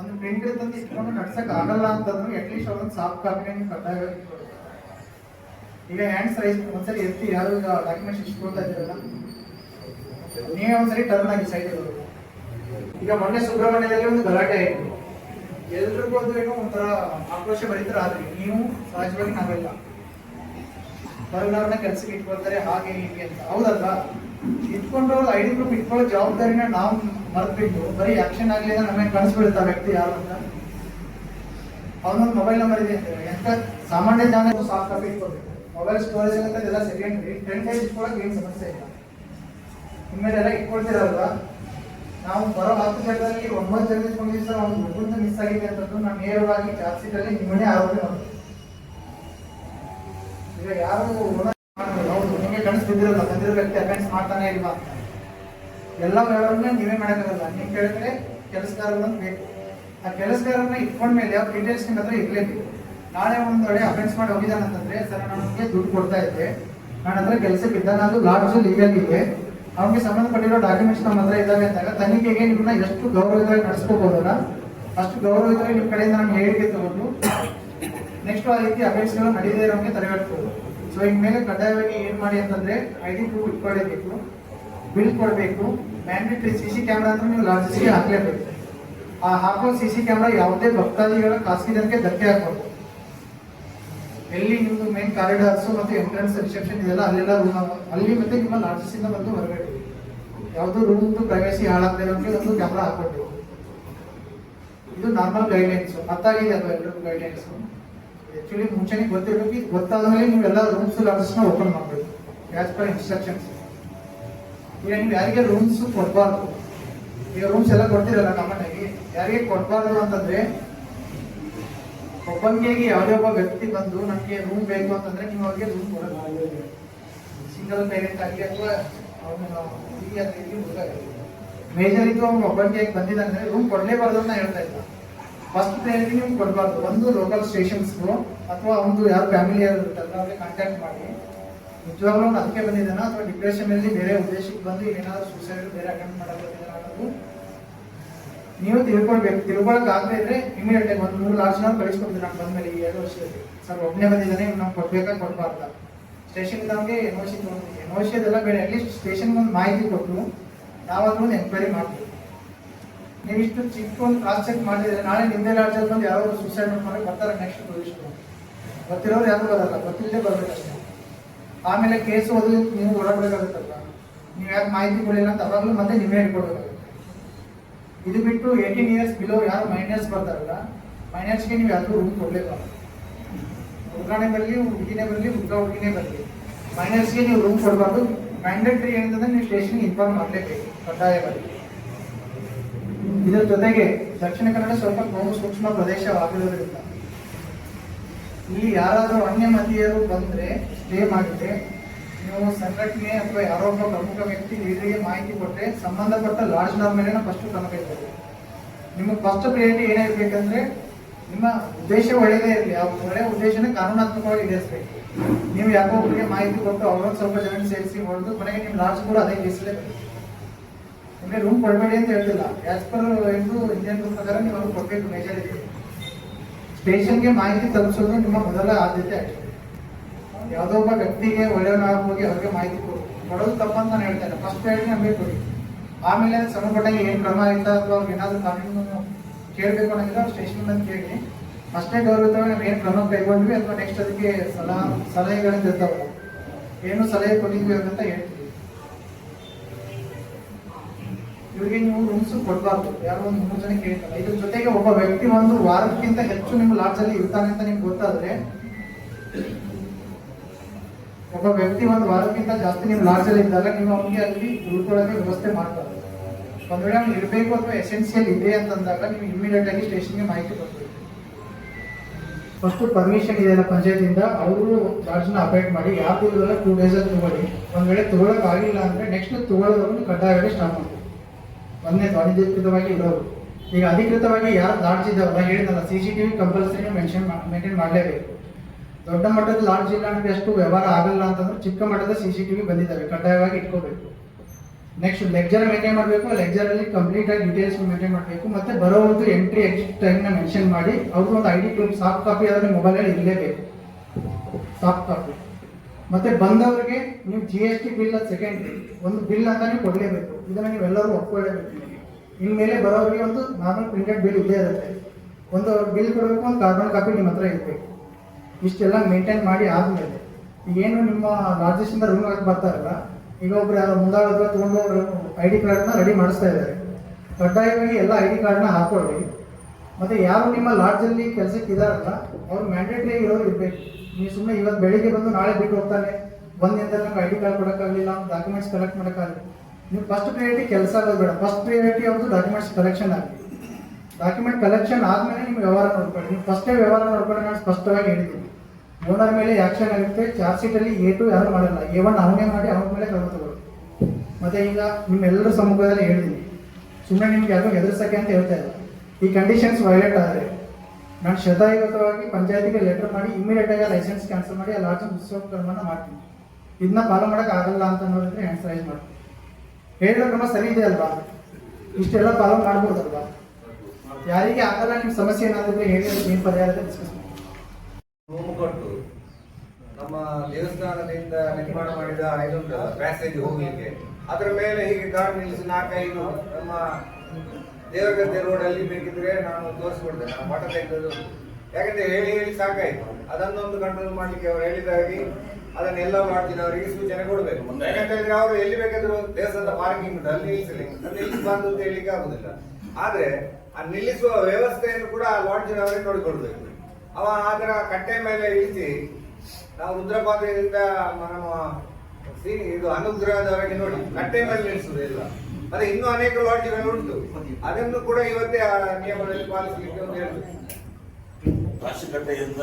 ಒಂದು ಪ್ರಿಂಟ್ ತಂದು ಇಟ್ಕೊಂಡು ನಡ್ಸಕ್ ಆಗಲ್ಲ ಅಂತಂದ್ರೆ ಅಟ್ಲೀಸ್ಟ್ ಅವ್ರೊಂದು ಸಾಫ್ಟ್ ಕಾಪಿನ ನೀವು ಕಡ್ಡಾಯವಾಗಿ ಈಗ ಹ್ಯಾಂಡ್ಸ್ ರೈಸ್ ಒಂದ್ಸರಿ ಎತ್ತಿ ಯಾರು ಡಾಕ್ಯುಮೆಂಟ್ಸ್ ಇಟ್ಕೊಳ್ತಾ ಇದ್ದೀರಲ್ಲ? ನೀವೇ ಒಂದ್ಸರಿ ಟರ್ನ್ ಆಗಿ ಸೈಡ್ ಈಗ ಮೊನ್ನೆ ಸುಬ್ರಹ್ಮಣ್ಯದಲ್ಲಿ ಒಂದು ಗಲಾಟೆ ಆಯಿತು. ಎಲ್ರಿಗೂ ಅದು ಏನೋ ಒಂಥರ ಆಕ್ರೋಶ ಬರೀತಾರೆ ಆದ್ರಿ ನೀವು ಸಹಜವಾಗಿ ನಾವೆಲ್ಲ. ಬರಲಾರನ್ನ ಕೆಲ್ಸಕ್ಕೆ ಇಟ್ಕೊಳ್ತಾರೆ, ಹಾಗೆ ಹೀಗೆ ಅಂತ. ಹೌದಲ್ವಾ? ಇಟ್ಕೊಂಡು ಐಡಿ ಗ್ರೂಪ್ ಇಟ್ಕೊಳ್ಳೋ ಜವಾಬ್ದಾರಿನ ನಾವು ಮರ್ತ್ಬಿಟ್ಟು, ಬರೀ ಆಕ್ಷನ್ ಆಗಲಿ ನಮಗೆ ಕಳಿಸ್ಬಿಡುತ್ತೆ ವ್ಯಕ್ತಿ ಯಾರು ಅಂತ? ಅವನೊಂದು ಮೊಬೈಲ್ ನಂಬರ್ ಇದೆ ಅಂತ. ಎಂತ ಸಾಮಾನ್ಯ ಜನ ಸಾಫ್ಟ್ ಕಾಪಿ ಇಟ್ಕೊಳ್ಬೇಕು. ಮೊಬೈಲ್ ಸ್ಟೋರೇಜ್ ಅಂತ ಎಲ್ಲ ಸೆಕೆಂಡ್ರಿ ಟೆನ್ ಡೇಸ್ ಇಟ್ಕೊಳ್ಳೋಕೆ ಏನು ಸಮಸ್ಯೆ ಇಲ್ಲ. ಇನ್ಮೇಲೆ ಎಲ್ಲ ಇಟ್ಕೊಳ್ತೀರಲ್ವಾ? ನಾವು ಬರೋ ಹತ್ತು ಜನದಲ್ಲಿ ಒಂಬತ್ತು ಜನ ಇಟ್ಕೊಂಡಿದ್ದೀವಿ ಸರ್ ಅವ್ನು ಮುಗುಂತ ಮಿಸ್ ಆಗಿದೆ ಅಂತಂದು ನಾನು ನೇರವಾಗಿ ಚಾರ್ಜ್ ಶೀಟಲ್ಲಿ ನಿಮ್ಮನ್ನೇ ಆರೋಪ ಮಾಡ್ತೀನಿ ಈಗ ಯಾರು. ಹೌದು, ನಿಮಗೆ ಕನಸು ಬಿದ್ದಿರಲ್ಲ ಬಂದಿರೋ ವ್ಯಕ್ತಿ ಅಕೌಂಟ್ಸ್ ಮಾಡ್ತಾನೆ ಇಲ್ವಾ? ಎಲ್ಲ ವ್ಯವಹಾರನ ನೀವೇ ಮಾಡೋಕ್ಕಾಗಲ್ಲ. ನೀವು ಕೇಳಿದ್ರೆ ಕೆಲಸಗಾರರನ್ನು ಬೇಕು. ಆ ಕೆಲಸಗಾರನ ಇಟ್ಕೊಂಡ್ಮೇಲೆ ಅವ್ರ ಡೀಟೇಲ್ಸ್ ನಿಮ್ಮ ಹತ್ರ ಇರಲೇಬೇಕು ನಾಳೆ ಒಂದು ವೇಳೆ ಅಫೆನ್ಸ್ ಮಾಡಿ ಹೋಗಿದ್ದಾನಂತಂದ್ರೆ ಸರ್, ನಾನು ದುಡ್ಡು ಕೊಡ್ತಾ ಇದ್ದೆ. ನನ್ನ ಹತ್ರ ಕೆಲಸಕ್ಕೆ ಇದ್ದ ನಾನು ಲಾಡ್ಜು ಲೀಗಲ್ ಇದೆ. ಅವ್ನಿಗೆ ಸಂಬಂಧಪಟ್ಟಿರೋ ಡಾಕ್ಯುಮೆಂಟ್ಸ್ ನಮ್ಮ ಹತ್ರ ಇದ್ದಾವೆ ಅಂದಾಗ ತನಿಖೆಗೆ ನಿಮ್ಮನ್ನ ಎಷ್ಟು ಗೌರವವಾಗಿ ನಡೆಸ್ಕೋಬಹುದಲ್ಲ ಅಷ್ಟು ಗೌರವವಾಗಿ ನಿಮ್ಮ ಕಡೆಯಿಂದ ನಾನು ಹೇಳಿಕೆ ತಗೊಂಡು ನೆಕ್ಸ್ಟ್ ಆ ರೀತಿ ಅಫೆನ್ಸ್ಗಳು ನಡೀದೇ ಇರೋಂಗೆ ತಡೆಗಟ್ಟಬಹುದು ಸೊ ಇನ್ಮೇಲೆ ಕಡ್ಡಾಯವಾಗಿ ಏನ್ ಮಾಡಿ ಅಂತಂದ್ರೆ ಐ ಡಿ ಪ್ರೂಫ್ ಇಟ್ಕೊಳ್ಳೇಬೇಕು ಬಿಲ್ ಕೊಡಬೇಕು ಮ್ಯಾಂಡೇಟರಿ ಸಿ ಸಿ ಕ್ಯಾಮ್ರಾ ಅಂದ್ರೆ ನೀವು ಲಾಸ್ಟ್ ಹಾಕ್ಲೇಬೇಕು. ಆ ಹಾಕೋ ಸಿ ಸಿ ಕ್ಯಾಮ್ರಾ ಯಾವುದೇ ಭಕ್ತಾದಿಗಳ ಖಾಸಗಿ ಜನಕ್ಕೆ ಧಕ್ಕೆ ಹಾಕಬಾರ್ದು ಎಲ್ಲಿ ನಿಮ್ದು ಮೇನ್ ಕಾರಿಡಾರ್ಸ್ ಮತ್ತು ಎಂಟ್ರೆನ್ಸ್ ರಿಸೆಪ್ಷನ್ ಇದೆಲ್ಲ ಅಲ್ಲೆಲ್ಲ ರೂಮ್ ಅಲ್ಲಿ ಮತ್ತೆ ನಿಮ್ಮ ಲಾಡ್ಜಸ್ ಇಂದ ಬಂದು ಹೊರಗಡೆ. ಯಾವ್ದು ರೂಮ್ ಪ್ರೈವೇಸಿ ಹಾಳಾಗ್ತಾ ಇರೋಂಗೆ ಒಂದು ಕ್ಯಾಮ್ರಾ ಹಾಕೊಡ್ಬೇಕು ಇದು ನಾರ್ಮಲ್ ಗೈಡ್ಲೈನ್ಸ್ ಅರ್ಥಾಗಿದೆ ಅದು ಎಲ್ಲರೂ ಗೈಡ್ಲೈನ್ಸ್ ಆಕ್ಚುಲಿ ಮುಂಚೆನೆ ಗೊತ್ತಿರಬೇಕು, ಇದು ನೀವು ಎಲ್ಲ ರೂಮ್ಸ್ ಲಾಡ್ಜಸ್ನ ಓಪನ್ ಮಾಡಬೇಕು. ಆಸ್ ಪರ್ ಇನ್ಸ್ಟ್ರಕ್ಷನ್ಸ್ ಈಗ ನೀವು ಯಾರಿಗೆ ರೂಮ್ಸ್ ಕೊಡಬಾರ್ದು? ಈಗ ರೂಮ್ಸ್ ಎಲ್ಲ ಕೊಡ್ತಿರಲ್ಲ ಕಾಮನ್ ಆಗಿ? ಯಾರಿಗೆ ಕೊಡಬಾರ್ದು ಅಂತಂದ್ರೆ ಒಬ್ಬನಿಗೆ ಯಾವುದೇ ಒಬ್ಬ ವ್ಯಕ್ತಿ ಬಂದು ನನಗೆ ರೂಮ್ ಬೇಕು ಅಂತಂದ್ರೆ ನೀವು ಅವ್ರಿಗೆ ರೂಮ್ ಕೊಡಲ್ಲ ಸಿಂಗಲ್ ಪೇರೆಂಟ್ ಆಗಿ ಅಥವಾ ಅವನು ಹುಡುಗಿ ಆಗಲಿ ಮೇಜರ್ ಇದ್ದು ಅವ್ನು ಒಬ್ಬನಿಗೆ ಬಂದಿದ್ದಾನೆ ರೂಮ್ ಕೊಡಲೇಬಾರ್ದು ಅಂತ ಹೇಳ್ತಾ ಇದ್ದ. ಫಸ್ಟ್ ಪೇರೆಂಟ್ ನೀವು ಕೊಡಬಾರ್ದು. ಒಂದು ಲೋಕಲ್ ಸ್ಟೇಷನ್ಸ್ಗೂ ಅಥವಾ ಒಂದು ಯಾರು ಫ್ಯಾಮಿಲಿ ಇರುತ್ತಲ್ಲ, ಅವ್ರಿಗೆ ಕಾಂಟ್ಯಾಕ್ಟ್ ಮಾಡಿ. ನಿಜವಾಗ್ಲೂ ಅವ್ನು ಅದಕ್ಕೆ ಬಂದಿದ್ದಾನ ಅಥವಾ ಡಿಪ್ರೆಷನ್ ಅಲ್ಲಿ ಬೇರೆ ಉದ್ದೇಶಕ್ಕೆ ಬಂದು ಏನಾದ್ರು ಸೂಸೈಡ್ ಬೇರೆ ಅಟೆಂಪ್ಟ್ ಮಾಡೋದು ನೀವು ತಿಳ್ಕೊಳ್ಬೇಕು ತಿಳ್ಕೊಳಕ್ ಆಗದೆ ಇದ್ರೆ ಇಮಿಡಿಯೇಟ್ ಆಗಿ ಒಂದು ಮೂರು ಲಾಸ್ಟ್ ನಾವು ಕಳಿಸ್ಕೊಡ್ತೀನಿ ನಾನು ಬಂದ್ಮೇಲೆ ಈ ಎರಡು ವರ್ಷದಲ್ಲಿ. ಸರ್ ಒಬ್ಬನೇ ಬಂದಿದ್ದಾನೆ ನಾವು ಕೊಡ್ಬೇಕಾ ಕೊಡ್ಬಾರ್ದ? ಸ್ಟೇಷನ್ ನಮಗೆ N O C N O C ಅದೆಲ್ಲ ಬೇಡ ಅಟ್ಲೀಸ್ಟ್ ಸ್ಟೇಷನ್ ಒಂದು ಮಾಹಿತಿ ಕೊಟ್ಟು ನಾವಾದ್ರೂ ಒಂದು ಎಂಕ್ವೈರಿ ಮಾಡ್ತೀವಿ. ನೀವು ಇಷ್ಟು ಚಿಕ್ಕ ಒಂದು ಕ್ರಾಸ್ ಚೆಕ್ ಮಾಡಿದ್ರೆ ನಾಳೆ ನಿಂದೆ ಲಾಡ್ಜಲ್ಲಿ ಬಂದು ಯಾರು ಸುಸೈಡ್ ಮಾಡ್ಕೊಂಡು ಬರ್ತಾರೆ ನೆಕ್ಸ್ಟ್ ಪೊಲೀಸ್ರು ಗೊತ್ತಿರೋರು ಯಾರು ಬರಲ್ಲ, ಗೊತ್ತಿಲ್ಲದೆ ಬರ್ಬೇಕಷ್ಟೇ. ಆಮೇಲೆ ಕೇಸ್ ಓದಿ, ನೀವು ಹೊರಡ್ಬೇಕಾಗುತ್ತಲ್ಲ ನೀವು ಯಾಕೆ ಮಾಹಿತಿ ಕೊಡಿಲ್ಲ ಅಂತ ಅವಾಗಲೂ ಮತ್ತೆ ನೀವೇ ಹೇಳ್ಕೊಡ್ಬೇಕಾಗುತ್ತೆ ಇದು ಬಿಟ್ಟು ಏಯ್ಟೀನ್ ಇಯರ್ಸ್ ಬಿಲೋ ಯಾರು ಮೈನರ್ಸ್ ಬರ್ತಾರಲ್ಲ ಮೈನರ್ಸ್ಗೆ ನೀವು ಯಾರಿಗೂ ರೂಮ್ ಕೊಡಲೇಬಾರ್ದು ಹುಡುಗಾಣೆ ಬರಲಿ ಹುಡುಗಿನೇ ಬರಲಿ, ಹುಡುಗ ಹುಡುಗಿನೇ ಬರಲಿ. ಮೈನರ್ಸ್ಗೆ ನೀವು ರೂಮ್ ಕೊಡಬಾರ್ದು. ಮ್ಯಾಂಡೇಟ್ರಿ ಏನಂತಂದ್ರೆ ನೀವು ಸ್ಟೇಷನ್ಗೆ ಇನ್ಫಾರ್ಮ್ ಮಾಡಲೇಬೇಕು, ಕಡ್ಡಾಯವಾಗಿ. ಇದರ ಜೊತೆಗೆ ದಕ್ಷಿಣ ಕನ್ನಡ ಸ್ವಲ್ಪ ಬಹು ಸೂಕ್ಷ್ಮ ಪ್ರದೇಶವಾಗಿರೋದ್ರಿಂದ. ಇಲ್ಲಿ ಯಾರಾದರೂ ಅನ್ಯ ಮತೀಯರು ಬಂದರೆ ಸ್ಟೇ ಮಾಡಿದ್ರೆ ನೀವು ಸಂಘಟನೆ ಅಥವಾ ಯಾರೋ ಒಬ್ಬ ಪ್ರಮುಖ ವ್ಯಕ್ತಿ ಲೀಡರ್ಗೆ ಮಾಹಿತಿ ಕೊಟ್ಟರೆ ಸಂಬಂಧಪಟ್ಟ ಲಾಡ್ಜ್ನವ್ರ ಮೇಲೆ ಫಸ್ಟ್ ಕ್ರಮ ಕೈಗೊಳ್ಳಿ. ನಿಮಗೆ ಫಸ್ಟ್ ಪ್ರಿಯಾರಿಟಿ ಇರಬೇಕಂದ್ರೆ ನಿಮ್ಮ ಉದ್ದೇಶ ಒಳ್ಳೆಯದೇ ಇರಲಿ. ಆ ಒಳ್ಳೆಯ ಉದ್ದೇಶನ ಕಾನೂನಾತ್ಮಕವಾಗಿ ಈಡೇರಿಸಬೇಕು ನೀವು ಯಾಕೋ ಒಬ್ಬರಿಗೆ ಮಾಹಿತಿ ಕೊಟ್ಟು ಅವ್ರೊಂದು ಸ್ವಲ್ಪ ಜನ ಸೇರಿಸಿ ಹೊಡೆದು ಕೊನೆಗೆ ನಿಮ್ಮ ಲಾಡ್ಜ್ ಕೂಡ ಅದೇ ಕೇಸಲೇಬೇಕು ನಿಮಗೆ ರೂಮ್ ಕೊಡಬೇಡಿ ಅಂತ ಹೇಳ್ತಿಲ್ಲ. ಆಸ್ ಪರ್ ಎಂದು ಇಂಡಿಯನ್ ರೂಲ್ ಪ್ರಕಾರ ನೀವು ಕೊಡಬೇಕು ಮೇಜಾರಿಟಿ ಸ್ಟೇಷನ್ಗೆ ಮಾಹಿತಿ ತಲುಪಿಸೋದು ನಿಮ್ಮ ಮೊದಲ ಆದ್ಯತೆ ಆಗಿದೆ. ಯಾವುದೋ ಒಬ್ಬ ವ್ಯಕ್ತಿಗೆ ಒಳ್ಳೆಯವನಾಗಿ ಹೋಗಿ ಅವ್ರಿಗೆ ಮಾಹಿತಿ ಕೊಡು. ಕೊಡೋದು ತಪ್ಪಂತ ನಾನು ಹೇಳ್ತೇನೆ ಫಸ್ಟ್ ಹೇಳಿ ನಮಗೆ ಕೊಡಿ. ಆಮೇಲೆ ಸಂಬಂಧಪಟ್ಟಂಗೆ ಏನು ಕ್ರಮ ಇಲ್ಲ ಅಥವಾ ಅವ್ರಿಗೆ ಏನಾದರೂ ಕಾನೂನು ಕೇಳಬೇಕು ಅನ್ನೋದಿಲ್ಲ, ಅವ್ರು ಸ್ಟೇಷನ್ ಅಂತ ಕೇಳಿ. ಅಷ್ಟೇ ಗೌರವವಾಗಿ ನಾವು ಏನು ಕ್ರಮ ಕೈಗೊಂಡ್ವಿ ಅಥವಾ ನೆಕ್ಸ್ಟ್ ಅದಕ್ಕೆ ಸಲಹಾ, ಸಲಹೆಗಳಿಂದ ಇರ್ತಾವೆ ಏನು ಸಲಹೆ ಕೊಟ್ಟಿದ್ವಿ ಅಂತ ಹೇಳ್ತೀವಿ. ಇವರಿಗೆ ನೀವು ರೂಮ್ಸ್ ಕೊಡಬಾರ್ದು. ಯಾರೋ ಒಂದು ಮೂರು ಜನ ಕೇಳ್ತಾರೆ. ಇದ್ರ ಜೊತೆಗೆ ಒಬ್ಬ ವ್ಯಕ್ತಿ ಒಂದು ವಾರಕ್ಕಿಂತ ಹೆಚ್ಚು ನಿಮ್ಮ ಲಾಡ್ಜ್ ಅಲ್ಲಿ ಇರ್ತಾನೆ ಅಂತ ನಿಮ್ಗೆ ಗೊತ್ತಾದ್ರೆ ಒಬ್ಬ ವ್ಯಕ್ತಿ ಒಂದು ವಾರಕ್ಕಿಂತ ಜಾಸ್ತಿ ನಿಮ್ಮ ಲಾಡ್ಜ್ ಅಲ್ಲಿ ಇದ್ದಾಗ ನೀವು ಅವನಿಗೆ ಅಲ್ಲಿ ಉಳ್ಕೊಳ್ಳೋಕೆ ವ್ಯವಸ್ಥೆ ಮಾಡ್ತಾರೆ. ಒಂದು ವೇಳೆ ಅವ್ನು ಇರಬೇಕು ಅಥವಾ ಎಸೆನ್ಷಿಯಲ್ ಇದೆ ಅಂತಂದಾಗ ನೀವು ಇಮಿಡಿಯೇಟ್ ಆಗಿ ಸ್ಟೇಷನ್ಗೆ ಮಾಹಿತಿ ಕೊಡ್ಬೇಕು ಫಸ್ಟ್ ಪರ್ಮಿಷನ್ ಇದೆಯಲ್ಲ ಪಂಚಾಯತಿಂದ ಅವರು ಚಾರ್ಜ್ನ ಅಪಾಯಿಂಟ್ ಮಾಡಿ, ಯಾವ ಇರೋಲ್ಲ ಟೂ ಡೇಸ್ ಅಲ್ಲಿ ತಗೊಳ್ಳಿ. ಒಂದ್ ವೇಳೆ ತಗೊಳಕ್ ಆಗಿಲ್ಲ ಅಂದ್ರೆ ನೆಕ್ಸ್ಟ್ ತಗೊಳ್ಳೋದನ್ನು ಕಡ್ಡಾಯವಾಗಿ ಸ್ಟಾರ್ಟ್ ಮಾಡ್ತೀವಿ. ಒಂದೇ ಅನಧಿಕೃತವಾಗಿ ಇರೋರು. ಈಗ ಅಧಿಕೃತವಾಗಿ ಯಾರು ಲಾಡ್ಜ್ ಇದ್ದಾವಲ್ಲ ಹೇಳಿದಲ್ಲ C C TV compulsory mention maintain ಮಾಡಲೇಬೇಕು. ದೊಡ್ಡ ಮಟ್ಟದ ಲಾಡ್ಜ್ ಇಲ್ಲ ಅಂದ್ರೆ ಎಷ್ಟು ವ್ಯವಹಾರ ಆಗಲ್ಲ ಅಂತಂದ್ರೆ ಚಿಕ್ಕ ಮಟ್ಟದ ಸಿ ಸಿ ಟಿವಿ ಬಂದಿದ್ದಾವೆ, ಕಡ್ಡಾಯವಾಗಿ ಇಟ್ಕೋಬೇಕು. ನೆಕ್ಸ್ಟ್ ಲೆಕ್ಚರ್ ಮೇಂಟೈನ್ ಮಾಡಬೇಕು ಲೆಕ್ಚರ್ ಅಲ್ಲಿ ಕಂಪ್ಲೀಟ್ ಆಗಿ ಡೀಟೇಲ್ಸ್ ಮೇಂಟೈನ್ ಮಾಡಬೇಕು, ಮತ್ತೆ ಬರೋವಂತೂ ಎಂಟ್ರಿ ಎಕ್ಸಿಟ್ ಟೈಮ್ನ ಮೆನ್ಷನ್ ಮಾಡಿ ಅವ್ರಿಗೆ ಒಂದು I D proof soft copy ಆದರೆ ಮೊಬೈಲ್ ಅಲ್ಲಿ ಇರಲೇಬೇಕು. ಸಾಫ್ಟ್ ಕಾಪಿ ಮತ್ತೆ ಬಂದವರಿಗೆ ನೀವು G S T bill secondary ಒಂದು ಬಿಲ್ ಅಂತಾನೆ ಕೊಡಲೇಬೇಕು. ಇದನ್ನ ನೀವೆಲ್ಲರೂ ಒಪ್ಕೊಳ್ಳೇಬೇಕು ಇನ್ ಇನ್ಮೇಲೆ ಬರೋರಿಗೆ ಒಂದು ನಾರ್ಮಲ್ ಪ್ರಿಂಟೆಡ್ ಬಿಲ್ ಇದೇ ಇರುತ್ತೆ. ಒಂದು ಬಿಲ್ ಕೊಡಬೇಕು, ಒಂದು ಕಾರ್ಬನ್ ಕಾಪಿ ನಿಮ್ಮ ಹತ್ರ ಇರಬೇಕು. ಇಷ್ಟೆಲ್ಲ ಮೇಂಟೈನ್ ಮಾಡಿ ಆದ್ಮೇಲೆ, ಏನು ನಿಮ್ಮ ರಾಜ್ಯದಿಂದ ರೂಮ್ ಹಾಕಿ ಬರ್ತಾರಲ್ಲ, ಈಗ ಒಬ್ರು ಯಾರೋ ಮುಂದಾಳತ್ರ ತಗೊಂಡು ಐ ಡಿ ಕಾರ್ಡ್ನ ರೆಡಿ ಮಾಡಿಸ್ತಾ ಇದ್ದಾರೆ. ಕಡ್ಡಾಯವಾಗಿ ಎಲ್ಲ ಐ ಡಿ ಕಾರ್ಡ್ನ ಹಾಕೊಳ್ಳಿ. ಮತ್ತೆ ಯಾರು ನಿಮ್ಮ ಲಾಡ್ಜಲ್ಲಿ ಕೆಲಸಕ್ಕೆ ಇದಾರಲ್ಲ, ಅವ್ರು ಮ್ಯಾಂಡೇಟ್ರಿ ಇರೋರು ಇರಬೇಕು. ನೀವು ಸುಮ್ಮನೆ ಇವತ್ತು ಬೆಳಿಗ್ಗೆ ಬಂದು ನಾಳೆ ಬಿಟ್ಟು ಹೋಗ್ತಾನೆ ಬಂದಿಂದ ನಮ್ಗೆ ಐ ಡಿ ಕಾರ್ಡ್ ಕೊಡೋಕ್ಕಾಗಲಿಲ್ಲ ಡಾಕ್ಯುಮೆಂಟ್ಸ್ ಕಲೆಕ್ಟ್ ಮಾಡೋಕ್ಕಾಗಲಿ ನೀವು ಫಸ್ಟ್ ಪ್ರಿಯಾರಿಟಿ ಕೆಲಸ ಆಗೋದು ಬೇಡ. ಫಸ್ಟ್ ಪ್ರಿಯಾರಿಟಿ ಅವ್ರದ್ದು ಡಾಕ್ಯುಮೆಂಟ್ಸ್ ಕಲೆಕ್ಷನ್ ಆಗಲಿ. ಡಾಕ್ಯುಮೆಂಟ್ ಕಲೆಕ್ಷನ್ ಆದ್ಮೇಲೆ ನಿಮ್ಮ ವ್ಯವಹಾರ ನೋಡ್ಕೊಳ್ಳಿ. ನೀವು ಫಸ್ಟೇ ವ್ಯವಹಾರ ನೋಡ್ಕೊಳ್ಳಿ ನಾನು ಸ್ಪಷ್ಟವಾಗಿ ಹೇಳಿದ್ದೀನಿ ಓನರ್ ಮೇಲೆ ಆಕ್ಷನ್ ಆಗುತ್ತೆ? ಚಾರ್ಜ್ ಶೀಟಲ್ಲಿ ಎ ಟು ಯಾರು ಮಾಡಲ್ಲ. ಎ ಒನ್ ಅವನೇ ಮಾಡಿ ಅವನ ಮೇಲೆ ಕ್ರಮ ತಗೊಳ್ಳಿ ಮತ್ತೆ ಈಗ ನಿಮ್ಮೆಲ್ಲರ ಸಮ್ಮುಖದಲ್ಲಿ ಹೇಳಿದ್ದೀನಿ. ಸುಮ್ಮನೆ ನಿಮ್ಗೆ ಯಾರು ಎದುರಿಸೋಕ್ಕೆ ಅಂತ ಹೇಳ್ತಾ ಇಲ್ಲ. ಈ ಕಂಡೀಷನ್ಸ್ ವೈಲೇಟ್ ಆದರೆ ನಾನು ಶತಾಯುಗತವಾಗಿ ಪಂಚಾಯತಿಗೆ ಲೆಟರ್ ಮಾಡಿ ಇಮಿಡಿಯೇಟ್ ಆಗಿ ಲೈಸೆನ್ಸ್ ಕ್ಯಾನ್ಸಲ್ ಮಾಡಿ ಆ ಲಾಟ್ ಉತ್ಸವ ಕ್ರಮವನ್ನ ಮಾಡ್ತೀನಿ. ಇದನ್ನ ಫಾಲೋ ಮಾಡಕ್ ಆಗಲ್ಲ ಅಂತ ನೋಡಿದ್ರೆ ಹ್ಯಾಂಡ್ಸ್ ರೈಸ್ ಮಾಡ್ತೀನಿ. ಹೇಳಿರೋ ಕ್ರಮ ಸರಿ ಇದೆ ಅಲ್ವಾ? ಇಷ್ಟೆಲ್ಲ ಫಾಲೋ ಮಾಡ್ಬೋದಲ್ವಾ? ಯಾರಿಗೆ ಆಗಲ್ಲ ನಿಮ್ಮ ಸಮಸ್ಯೆ ಏನಾದ್ರೆ ಹೇಳಿ ಏನು ಪರಿಹಾರ ಡಿಸ್ಕಸ್ ಮಾಡಿ ರೂಮ್ ಕೊಟ್ಟು ನಮ್ಮ ದೇವಸ್ಥಾನದಿಂದ ನಿರ್ಮಾಣ ಮಾಡಿದ ಇದೊಂದು ಪ್ಯಾಸೇಜ್ ಹೋಗ್ಲಿಕ್ಕೆ. ಅದರ ಮೇಲೆ ಹೀಗೆ ಗಾಡಿ ನಿಲ್ಲಿಸಿ ನಾಲ್ಕೈದು ನಮ್ಮ ದೇವಗದ್ದೆ ರೋಡ್ ಅಲ್ಲಿ ಬೇಕಿದ್ರೆ ನಾನು ತೋರಿಸ್ಕೊಡ್ತೇನೆ. ನಮ್ಮ ಮಠ ತೆಗೆದು ಯಾಕಂದ್ರೆ ಹೇಳಿ ಹೇಳಿ ಸಾಕಾಯ್ತು. ಅದನ್ನೊಂದು ಕಂಟ್ರೋಲ್ ಮಾಡ್ಲಿಕ್ಕೆ ಅವರು ಹೇಳಿದಾಗಿ ಅದನ್ನೆಲ್ಲ ಮಾಡ್ತಿದ್ದವರಿಗೆ ಸೂಚನೆ ಕೊಡಬೇಕು. ಯಾಕಂತಂದ್ರೆ ಅವರು ಎಲ್ಲಿ ಬೇಕಾದ್ರೂ ದೇವಸ್ಥಾನದ ಪಾರ್ಕಿಂಗ್ ಉಂಟು. ಅಲ್ಲಿ ನಿಲ್ಲಿಸಲಿ. ಅಲ್ಲಿ ಬಂದು ಅಂತ ಹೇಳಲಿಕ್ಕೆ ಆಗುದಿಲ್ಲ. ಆದ್ರೆ ಆ ನಿಲ್ಲಿಸುವ ವ್ಯವಸ್ಥೆಯನ್ನು ಕೂಡ ಲಾಡ್ಜಿನವರೇ ನೋಡಿಕೊಡ್ಬೇಕು ಅವ ಅದರ ಕಟ್ಟೆ ಮೇಲೆ ಇಳಿಸಿ ನಾವು ರುದ್ರಪಾತ್ರೆಯಿಂದ ನಮ್ಮ ಸಿ ಇದು ಅನುಗ್ರಹದವರೆಗೆ ನೋಡಿ ಕಟ್ಟೆ ಮೇಲೆ ನಿಲ್ಲಿಸುದು ಎಲ್ಲ. ಅದೇ ಇನ್ನೂ ಅನೇಕ ಲಾಡ್ಜ್ಗಳು ಉಂಟು ಅದನ್ನು ಕೂಡ ಇವತ್ತೇ ಆ ನಿಯಮದಲ್ಲಿ ಪಾಲಿಸಲಿಕ್ಕೆ ಒಂದು ಹೇಳ್ಬೇಕು. ರಾಶಿಕಟ್ಟೆಯಿಂದ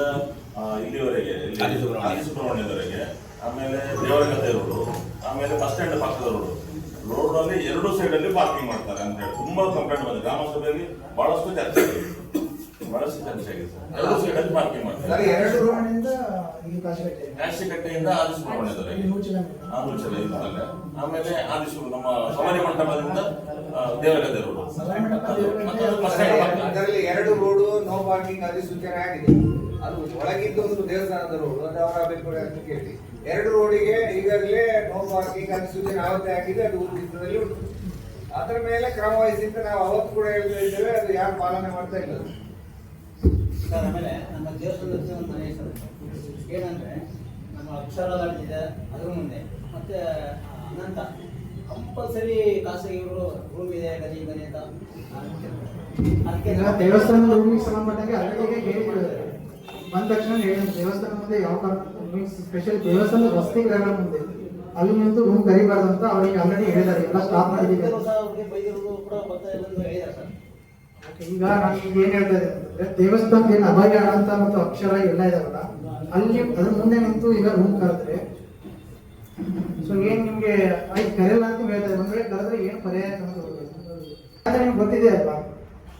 ಇಲ್ಲಿವರೆಗೆ ಇಲ್ಲಿ ಸುಬ್ರಹ್ಮಣ್ಯದವರೆಗೆ ಆಮೇಲೆ ದೇವರಗದ್ದೆ ರೋಡು ಆಮೇಲೆ ಬಸ್ ಸ್ಟ್ಯಾಂಡ್ ಪಕ್ಕದ ರೋಡು. ರೋಡ್ ಅಲ್ಲಿ ಎರಡು ಸೈಡ್ ಅಲ್ಲಿ ಪಾರ್ಕಿಂಗ್ ಮಾಡ್ತಾರೆ ಅಂತ ಹೇಳಿ. ತುಂಬಾ ಕಂಪ್ಲೇಂಟ್ ಬಂದಿದೆ. ಗ್ರಾಮ ಸಭೆಯಲ್ಲಿ ಬಹಳಷ್ಟು ಚರ್ಚೆ ಆಗಿದೆ ಬಹಳಷ್ಟು ಚರ್ಚೆ ಆಗಿದೆ ಸರ್ ಎರಡು ಸೈಡ್ ಪಾರ್ಕಿಂಗ್ ಮಾಡ್ತಾರೆ ಸರಿ ಎರಡು ರೂಮ್ ಸುಬ್ರಹ್ಮಣ್ಯದಿಂದ ಈಗ ಕಾಶಿಗಟ್ಟೆ ರಾಶಿಕಟ್ಟೆಯಿಂದ ಆದಿ ಸುಬ್ರಹ್ಮಣ್ಯದವರೆಗೆ ಇಲ್ಲಿ ಮುಚ್ಚಲ ಇರ್ತಲ್ಲ ಆಮೇಲೆ ಆದಿಶು ನಮ್ಮ ಸವಾರಿ ಮಂಟಪದಿಂದ ಆ, ದೇವರಗದ್ದೆ ರೋಡು. ಅದು ಮತ್ತೆ ಅದು ಬಸ್ ಸ್ಟ್ಯಾಂಡ್ ಪಕ್ಕ. ಅದರಲ್ಲಿ ಎರಡು ರೋಡು ನೋ ಪಾರ್ಕಿಂಗ್ ಅಧಿಸೂಚನೆ ಆಗಿದೆ. ಅದು ಒಳಗಿದ್ದು ಒಂದು ದೇವಸ್ಥಾನದ ರೋಡ್ ಅದು ಅವರ ಅಭಿಪ್ರಾಯ ಅಂತ ಕೇಳಿ. ಎರಡು ರೋಡಿಗೆ ಈಗಾಗಲೇ ನೋ ಪಾರ್ಕಿಂಗ್ ಅಧಿಸೂಚನೆ ಅವತ್ತೇ ಆಗಿದೆ ಅದು ಚಿತ್ರದಲ್ಲಿ ಉಂಟು. ಅದರ ಮೇಲೆ ಕ್ರಮ ವಹಿಸಿದ್ದು ಅಂತ ನಾವು ಅವತ್ತು ಕೂಡ ಹೇಳ್ತಾ ಇದ್ದೇವೆ ಅದು ಯಾರು ಪಾಲನೆ ಮಾಡ್ತಾ ಇಲ್ಲ. ಸರ್ ಆಮೇಲೆ ನಮ್ಮ ದೇವಸ್ಥಾನದ ಒಂದು ಮನೆ ಸರ್. ಏನಂದರೆ ನಮ್ಮ ಅಕ್ಷರ ಲಾಡ್ಜ್ ಅದ್ರ ಮುಂದೆ. ಮತ್ತು ಅನಂತ. ಕಂಪಲ್ಸರಿ ಖಾಸಗಿಯವರು ರೂಮ್ ಇದೆ ಗದಿ ಮನೆ ಅಂತ ಅದಕ್ಕೆ ದೇವಸ್ಥಾನದ ರೂಮಿಗೆ ಸಂಬಂಧಪಟ್ಟಂಗೆ ಅಲ್ಲಿಗೆ ಹೇಳಿದ್ದಾರೆ ಬಂದ ತಕ್ಷಣ ಹೇಳಿ ದೇವಸ್ಥಾನ ಮುಂದೆ ಯಾವ ಕಾರಣ ಸ್ಪೆಷಲ್ ದೇವಸ್ಥಾನದ ವಸತಿ ಗ್ರಹಣ ಮುಂದೆ. ಅಲ್ಲಿ ನಿಂತು ರೂಮ್ ಕರಿಬಾರ್ದು ಅಂತ ಅವರಿಗೆ ಆಲ್ರೆಡಿ ಹೇಳಿದ್ದಾರೆ ಎಲ್ಲ ಸ್ಟಾಪ್ ಮಾಡಿದ್ದೀವಿ ಕೂಡ ಬರ್ತಾ ಇಲ್ಲ ಅಂತ ಹೇಳಿದ್ದಾರೆ ಸರ್. ಈಗ ಏನ್ ಹೇಳ್ತಾ ದೇವಸ್ಥಾನದ ಏನು ಅಭಯ ಅಂತ ಮತ್ತು ಅಕ್ಷರ ಎಲ್ಲ ಇದಾವಲ್ಲ, ಅಲ್ಲಿ ಅದ್ರ ಮುಂದೆ ನಿಂತು ಈಗ ರೂಮ್ ಕರೆದ್ರೆ. ಸೊ ಏನ್ ನಿಮ್ಗೆ ಆಯ್ತು ಕರೆಯಲ್ಲ ಅಂತ ಹೇಳ್ತಾ ಇದ್ದಾರೆ ಕರೆದ್ರೆ ಏನು ಪರ್ಯಾಯ ಅಂತ. ಆದ್ರೆ ನಿಮ್ಗೆ ಗೊತ್ತಿದೆ ಅಲ್ವಾ?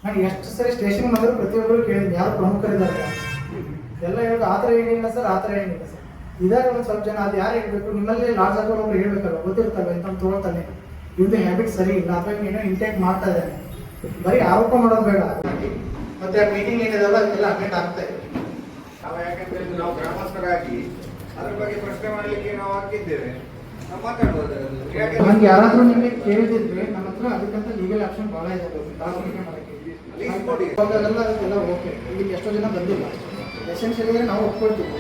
ನಾನು ಎಷ್ಟು ಸರಿ ಸ್ಟೇಷನ್ ಮಾಡಿದ್ರು ಪ್ರತಿಯೊಬ್ಬರು ಕೇಳಿದ್ವಿ ಯಾರು ಪ್ರಮುಖರಿದ್ದಾರೆ ಎಲ್ಲ ಹೇಳೋದು ಆ ಥರ ಏನಿಲ್ಲ ಸರ್, ಆ ಥರ ಏನಿಲ್ಲ ಸರ್. ಇದಾರೆ ಒಂದು ಸ್ವಲ್ಪ ಜನ ಅದು ಯಾರು ಹೇಳ್ಬೇಕು, ನಿಮ್ಮಲ್ಲಿ ಲಾಡ್ಜ್ ಹಾಕೋರು ಒಬ್ರು ಹೇಳ್ಬೇಕಲ್ವ? ಗೊತ್ತಿರ್ತಲ್ವ ಇಂಥ ತಗೊಳ್ತಾನೆ ಇವ್ದು ಹ್ಯಾಬಿಟ್ ಸರಿ ಇಲ್ಲ, ಅಥವಾ ಏನೋ ಇಂಟೇಕ್ ಮಾಡ್ತಾ ಇದ್ದಾನೆ. ಬರೀ ಆರೋಪ ಮಾಡೋದು ಬೇಡ. ಮತ್ತೆ ಮೀಟಿಂಗ್ ಏನಿದಾವಲ್ಲ ಅದಕ್ಕೆಲ್ಲ ಅಟೆಂಡ್ ಆಗ್ತಾ ಇದೆ. ನಾವು ಯಾಕಂದ್ರೆ ನಾವು ಗ್ರಾಮಸ್ಥರಾಗಿ ಅದ್ರ ಬಗ್ಗೆ ಪ್ರಶ್ನೆ ಮಾಡಲಿಕ್ಕೆ ನಾವು ಹಾಕಿದ್ದೇವೆ. ನಾವು ಮಾತಾಡ್ಬೋದು ಯಾರಾದ್ರೂ ನಿಮಗೆ ಕೇಳಿದಿದ್ರೆ ನಮ್ಮ ಹತ್ರ ಅದಕ್ಕಂತ ಲೀಗಲ್ ಆಪ್ಷನ್ ಬಹಳ ಇದೆ. ಅವಾಗೆಲ್ಲ ಅದಕ್ಕೆಲ್ಲ ಓಕೆ ಇಲ್ಲಿ ಎಷ್ಟೋ ಜನ ಬಂದಿಲ್ಲ. ಎಸೆನ್ಷಿಯಲಿ ನಾವು ಒಪ್ಕೊಳ್ತೀವಿ.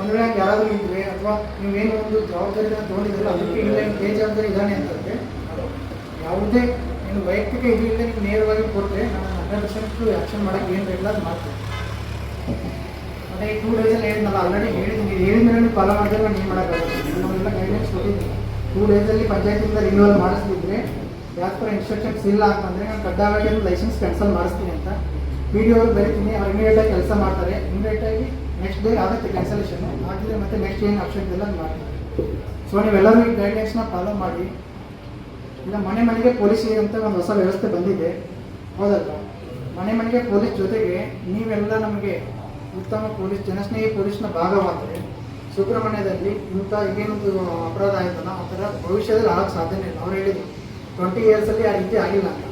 ಒಂದು ವೇಳೆ ಹಂಗೆ ಯಾರಾದ್ರೂ ಇದ್ರೆ ಅಥವಾ ನೀವೇನು ಒಂದು ಜವಾಬ್ದಾರಿ ತಗೊಂಡಿದ್ರಲ್ಲ ಅದಕ್ಕೆ ಇಲ್ಲ ಏ ಇದಾನೆ ಇದ್ದಾನೆ ಅಂತಂದ್ರೆ ಯಾವುದೇ ಏನು ವೈಯಕ್ತಿಕ ಇದರಿಂದ ನೀವು ನೇರವಾಗಿ ಕೊಟ್ಟರೆ ನಾನು ಹಂಡ್ರೆಡ್ ಪರ್ಸೆಂಟ್ ಆಕ್ಷನ್ ಮಾಡೋಕ್ಕೆ ಏನು ಬೇಕಿಲ್ಲ ಅದು ಮಾಡ್ತೀನಿ. ಮತ್ತೆ ಈ ಟೂ ಡೇಸಲ್ಲಿ ಹೇಳಿದ್ನಲ್ಲ ಆಲ್ರೆಡಿ ಹೇಳಿದ್ದೀನಿ ಹೇಳಿದ ಮೇಲೆ ನೀವು ಫಾಲೋ ಮಾಡಿದ್ರೆ ನಾನು ಏನು ಮಾಡೋಕ್ಕಾಗಲ್ಲ ನಾವೆಲ್ಲ ಗೈಡ್ಲೈನ್ಸ್ ಕೊಟ್ಟಿದ್ದೀನಿ. ಟೂ ಡೇಸಲ್ಲಿ ಪಂಚಾಯತಿಂದ ರಿನ್ಯೂವಲ್ ಮಾಡಿಸ್ತಿದ್ರೆ ಯಾಸ್ ಪರ್ ಇನ್ಸ್ಟ್ರಕ್ಷನ್ಸ್ ಇಲ್ಲ ಅಂತಂದರೆ ನಾನು ಕಡ್ಡಾಯವಾಗಿ ಲೈಸೆನ್ಸ್ ಕ್ಯಾನ್ಸಲ್ ಮಾಡಿಸ್ತೀನಿ ಅಂತ. ಪಿ ಡಿ ಅವ್ರಿಗೆ ಬರೀತೀನಿ ಅವ್ರು ಇಮಿಡಿಯೇಟಾಗಿ ಕೆಲಸ ಮಾಡ್ತಾರೆ. ಇಮಿಡಿಯೇಟಾಗಿ ನೆಕ್ಸ್ಟ್ ಡೇ ಆಗುತ್ತೆ ಕ್ಯಾನ್ಸಲೇಷನ್ ಆಗಿದ್ರೆ ಮತ್ತೆ ನೆಕ್ಸ್ಟ್ ಏನು ಆಪ್ಷನ್ ಇಲ್ಲ ಮಾಡ್ತೀನಿ. ಸೊ ನೀವೆಲ್ಲರೂ ಈ ಗೈಡ್ಲೈನ್ಸ್ನ ಫಾಲೋ ಮಾಡಿ. ಇಲ್ಲ ಮನೆ ಮನೆಗೆ ಪೊಲೀಸ್ ಅಂತ ಒಂದು ಹೊಸ ವ್ಯವಸ್ಥೆ ಬಂದಿದೆ. ಹೌದಲ್ವಾ? ಮನೆ ಮನೆಗೆ ಪೊಲೀಸ್ ಜೊತೆಗೆ ನೀವೆಲ್ಲ ನಮಗೆ ಉತ್ತಮ ಪೊಲೀಸ್, ಜನಸ್ನೇಹಿ ಪೊಲೀಸ್ನ ಭಾಗವಾದರೆ ಸುಬ್ರಹ್ಮಣ್ಯದಲ್ಲಿ ಇಂಥ ಏನೊಂದು ಅಪರಾಧ ಆಯ್ತಲ್ಲ, ಆ ಥರ ಭವಿಷ್ಯದಲ್ಲಿ ಆಗಕ್ಕೆ ಸಾಧ್ಯನೇ ಇಲ್ಲ. ಅವ್ರು ಹೇಳಿದ್ರು ಟ್ವೆಂಟಿ ಇಯರ್ಸಲ್ಲಿ ಆ ರೀತಿ ಆಗಿಲ್ಲ ಅಂತ.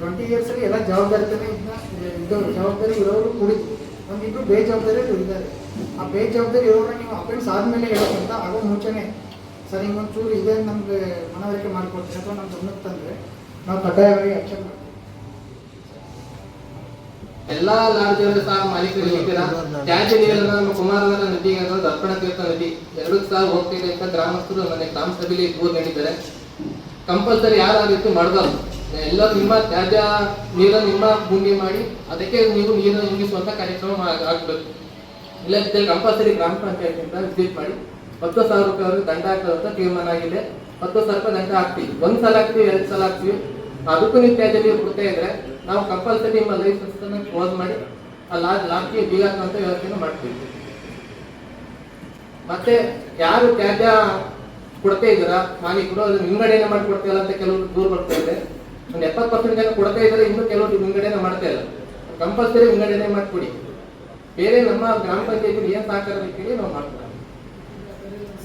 ಟ್ವೆಂಟಿ ಇಯರ್ಸಲ್ಲಿ ಎಲ್ಲ ಜವಾಬ್ದಾರಿತನೇ ಇದ್ದ ಇದ್ದವರು, ಜವಾಬ್ದಾರಿ ಇರೋರು ಕುಡಿತು ಒಂದಿಬ್ಬರು ಬೇಜವಾಬ್ದಾರಿ ಇದ್ದಾರೆ. ಆ ಬೇಜವಾಬ್ದಾರಿ ಇರೋರನ್ನ ನೀವು ಅಫೆನ್ಸ್ ಆದಮೇಲೆ ಹೇಳೋಕ್ಕಿಂತ ಆಗೋ ಮುಂಚೆನೇ ಸರ್ ಹಿಂಗೊಂಚೂರು ಇದೇ ನಮ್ಗೆ ಮನವರಿಕೆ ಮಾಡಿಕೊಡ್ತೀವಿ ಅಥವಾ ನಮ್ಮ ಗಮನಕ್ಕೆ ತಂದರೆ ನಾವು ಕಡ್ಡಾಯವಾಗಿ ಆಕ್ಷನ್ ಎಲ್ಲಾ ಲಾಡ್ಜ್ಗಳು ಸಹ ಮಾಲೀಕರು ಹೇಳ್ತೀರಾ? ತ್ಯಾಜ್ಯ ನೀರನ್ನು ನಮ್ಮ ಕುಮಾರನಗರ ನದಿಗೆ ಅನ್ನೋದು ಅರ್ಪಣ ತೀರ್ಥ ನದಿ ಎರಡು ಸಹ ಹೋಗ್ತಿದೆ ಅಂತ ಗ್ರಾಮಸ್ಥರು ಮನೆ ಗ್ರಾಮ ಸಭೆಯಲ್ಲಿ ದೂರು ನೀಡಿದ್ದಾರೆ ಕಂಪಲ್ಸರಿ ಯಾರು ಆ ರೀತಿ ಮಾಡಬಾರ್ದು. ಎಲ್ಲ ನಿಮ್ಮ ತ್ಯಾಜ್ಯ ನೀರನ್ನು ನಿಮ್ಮ ಭೂಮಿ ಮಾಡಿ ಅದಕ್ಕೆ ನೀವು ನೀರನ್ನು ಇಂಗಿಸುವಂತ ಕಾರ್ಯಕ್ರಮ ಆಗ್- ಆಗ್ಬೇಕು. ಇಲ್ಲದಿದ್ದರೆ ಕಂಪಲ್ಸರಿ ಗ್ರಾಮ ಅಂತ ವಿಸಿಟ್ ಮಾಡಿ. ಹತ್ತು ಸಾವಿರ ರೂಪಾಯಿ ದಂಡ ಹಾಕೋದಂತ ತೀರ್ಮಾನ ಆಗಿದೆ. ಹತ್ತು ಸಾವಿರ ರೂಪಾಯಿ ದಂಡ ಹಾಕ್ತೀವಿ. ಒಂದ್ ಸಲ ಹಾಕ್ತೀವಿ, ಎರಡು ಸಲ ಹಾಕ್ತೀವಿ. ಅದಕ್ಕೂ ನೀವು ತ್ಯಾಜ್ಯ ಕೊಡ್ತಾ ಇದ್ರೆ ನಾವು ಕಂಪಲ್ಸರಿ ನಿಮ್ಮ ಲೈಸೆನ್ಸ್ ಕ್ಲೋಸ್ ಮಾಡಿ, ಆ ಲಾಜ್ ಲಾಡ್ಗೆ ಬೀಗ ಹಾಕುವಂತ ವ್ಯವಸ್ಥೆನ ಮಾಡ್ತೀವಿ. ಮತ್ತೆ ಯಾರು ತ್ಯಾಜ್ಯ ಕೊಡ್ತಾ ಇದ್ದೀರಾ? ಮಾಲೀಕರು ಅದನ್ನ ವಿಂಗಡಣೆ ಮಾಡಿ ಕೊಡ್ತಾ ಇಲ್ಲ ಅಂತ ಕೆಲವರು ದೂರ ಬರ್ತಾ ಇದೆ. ಒಂದು ಎಪ್ಪತ್ತು ಪರ್ಸೆಂಟ್ ಜನ ಕೊಡ್ತಾ ಇದ್ದಾರೆ, ಇನ್ನು ಕೆಲವರು ವಿಂಗಡಣೆ ಮಾಡ್ತಾ ಇಲ್ಲ. ಕಂಪಲ್ಸರಿ ವಿಂಗಡಣೆ ಮಾಡಿಕೊಡಿ. ಬೇರೆ ನಮ್ಮ ಗ್ರಾಮ ಪಂಚಾಯತಿ ಏನ್ ಸಹಕಾರ ಬೇಕಿದೆ, ನಾವು ಮಾಡ್ತೀವಿ.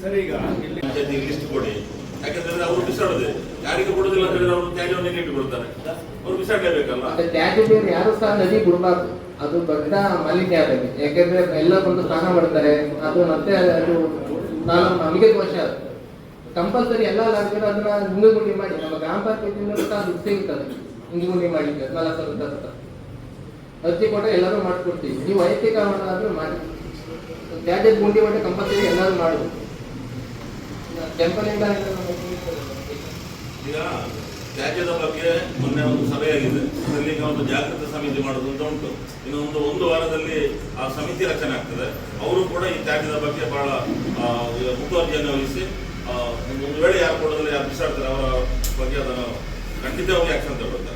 ಸರ್ ಈಗ ಇಲ್ಲಿ ಲಿಸ್ಟ್ ಕೊಡಿ. ಯಾಕಂದ್ರೆ ಅವರು ಬಿಸಾಡೋದೆ. ಯಾರಿಗೆ ಕೊಡೋದಿಲ್ಲ ಅಂತ ಹೇಳಿದ್ರೆ ಅವರು ತ್ಯಾಜ್ಯವನ್ನು ಎಲ್ಲಿ ಇಟ್ಟುಕೊಳ್ತಾರೆ ಅವರು ಬಿಸಾಡಲೇಬೇಕಲ್ಲ? ಮತ್ತೆ ತ್ಯಾಜ್ಯ ಬೇರೆ ಯಾರು ಸಹ ನದಿ ಬಿಡಬಾರ್ದು. ಅದು ದೊಡ್ಡ ಮಾಲಿನ್ಯ ಆಗಿದೆ ಯಾಕಂದ್ರೆ ಎಲ್ಲ ಬಂದು ಸ್ನಾನ ಮಾಡ್ತಾರೆ. ಅದು ಮತ್ತೆ ಅದು ನಾನು ನಮಗೆ ದೋಷ ಅದು. ಕಂಪಲ್ಸರಿ ಎಲ್ಲ ಲಾಡ್ಗಳು ಅದನ್ನ ಹಿಂಗುಗುಂಡಿ ಮಾಡಿ. ನಮ್ಮ ಗ್ರಾಮ ಪಂಚಾಯತಿಯಿಂದ ಸಹ ದುಡ್ಡು ಸಿಗುತ್ತದೆ ಹಿಂಗುಗುಂಡಿ ಮಾಡಿ ನಾಲ್ಕು ಸಾವಿರ ರೂಪಾಯಿ ಅರ್ಜಿ ಕೊಟ್ಟರೆ ಎಲ್ಲರೂ ಮಾಡ್ಕೊಡ್ತೀವಿ. ನೀವು ವೈಯಕ್ತಿಕ ಮಾಡೋದಾದ್ರೂ ಮಾಡಿ. ತ್ಯಾಜ್ಯದ ಗುಂಡಿ ಮಾಡಿ ಕಂಪಲ್ಸರಿ ಎಲ್ಲರೂ ಮಾಡುದು. ಈಗ ತ್ಯಾಜ್ಯದ ಬಗ್ಗೆ ಮೊನ್ನೆ ಒಂದು ಸಭೆ ಆಗಿದೆ. ಅದರಲ್ಲಿ ಈಗ ಒಂದು ಜಾಗೃತ ಸಮಿತಿ ಮಾಡೋದು ಅಂತ ಉಂಟು. ಇನ್ನು ಒಂದು ಒಂದು ವಾರದಲ್ಲಿ ಆ ಸಮಿತಿ ರಚನೆ ಆಗ್ತದೆ. ಅವರು ಕೂಡ ಈ ತ್ಯಾಜ್ಯದ ಬಗ್ಗೆ ಬಹಳ ಮುತುವರ್ಜಿಯನ್ನು ವಹಿಸಿ ಒಂದು ವೇಳೆ ಯಾರು ಕೊಡೋದ್ರಲ್ಲಿ ಯಾರು ಬಿಸಾಡ್ತಾರೆ ಅವರ ಬಗ್ಗೆ ಅದನ್ನು ಖಂಡಿತವಾಗಿ ಆಕ್ಷನ್ ತಗೊಳ್ತಾರೆ.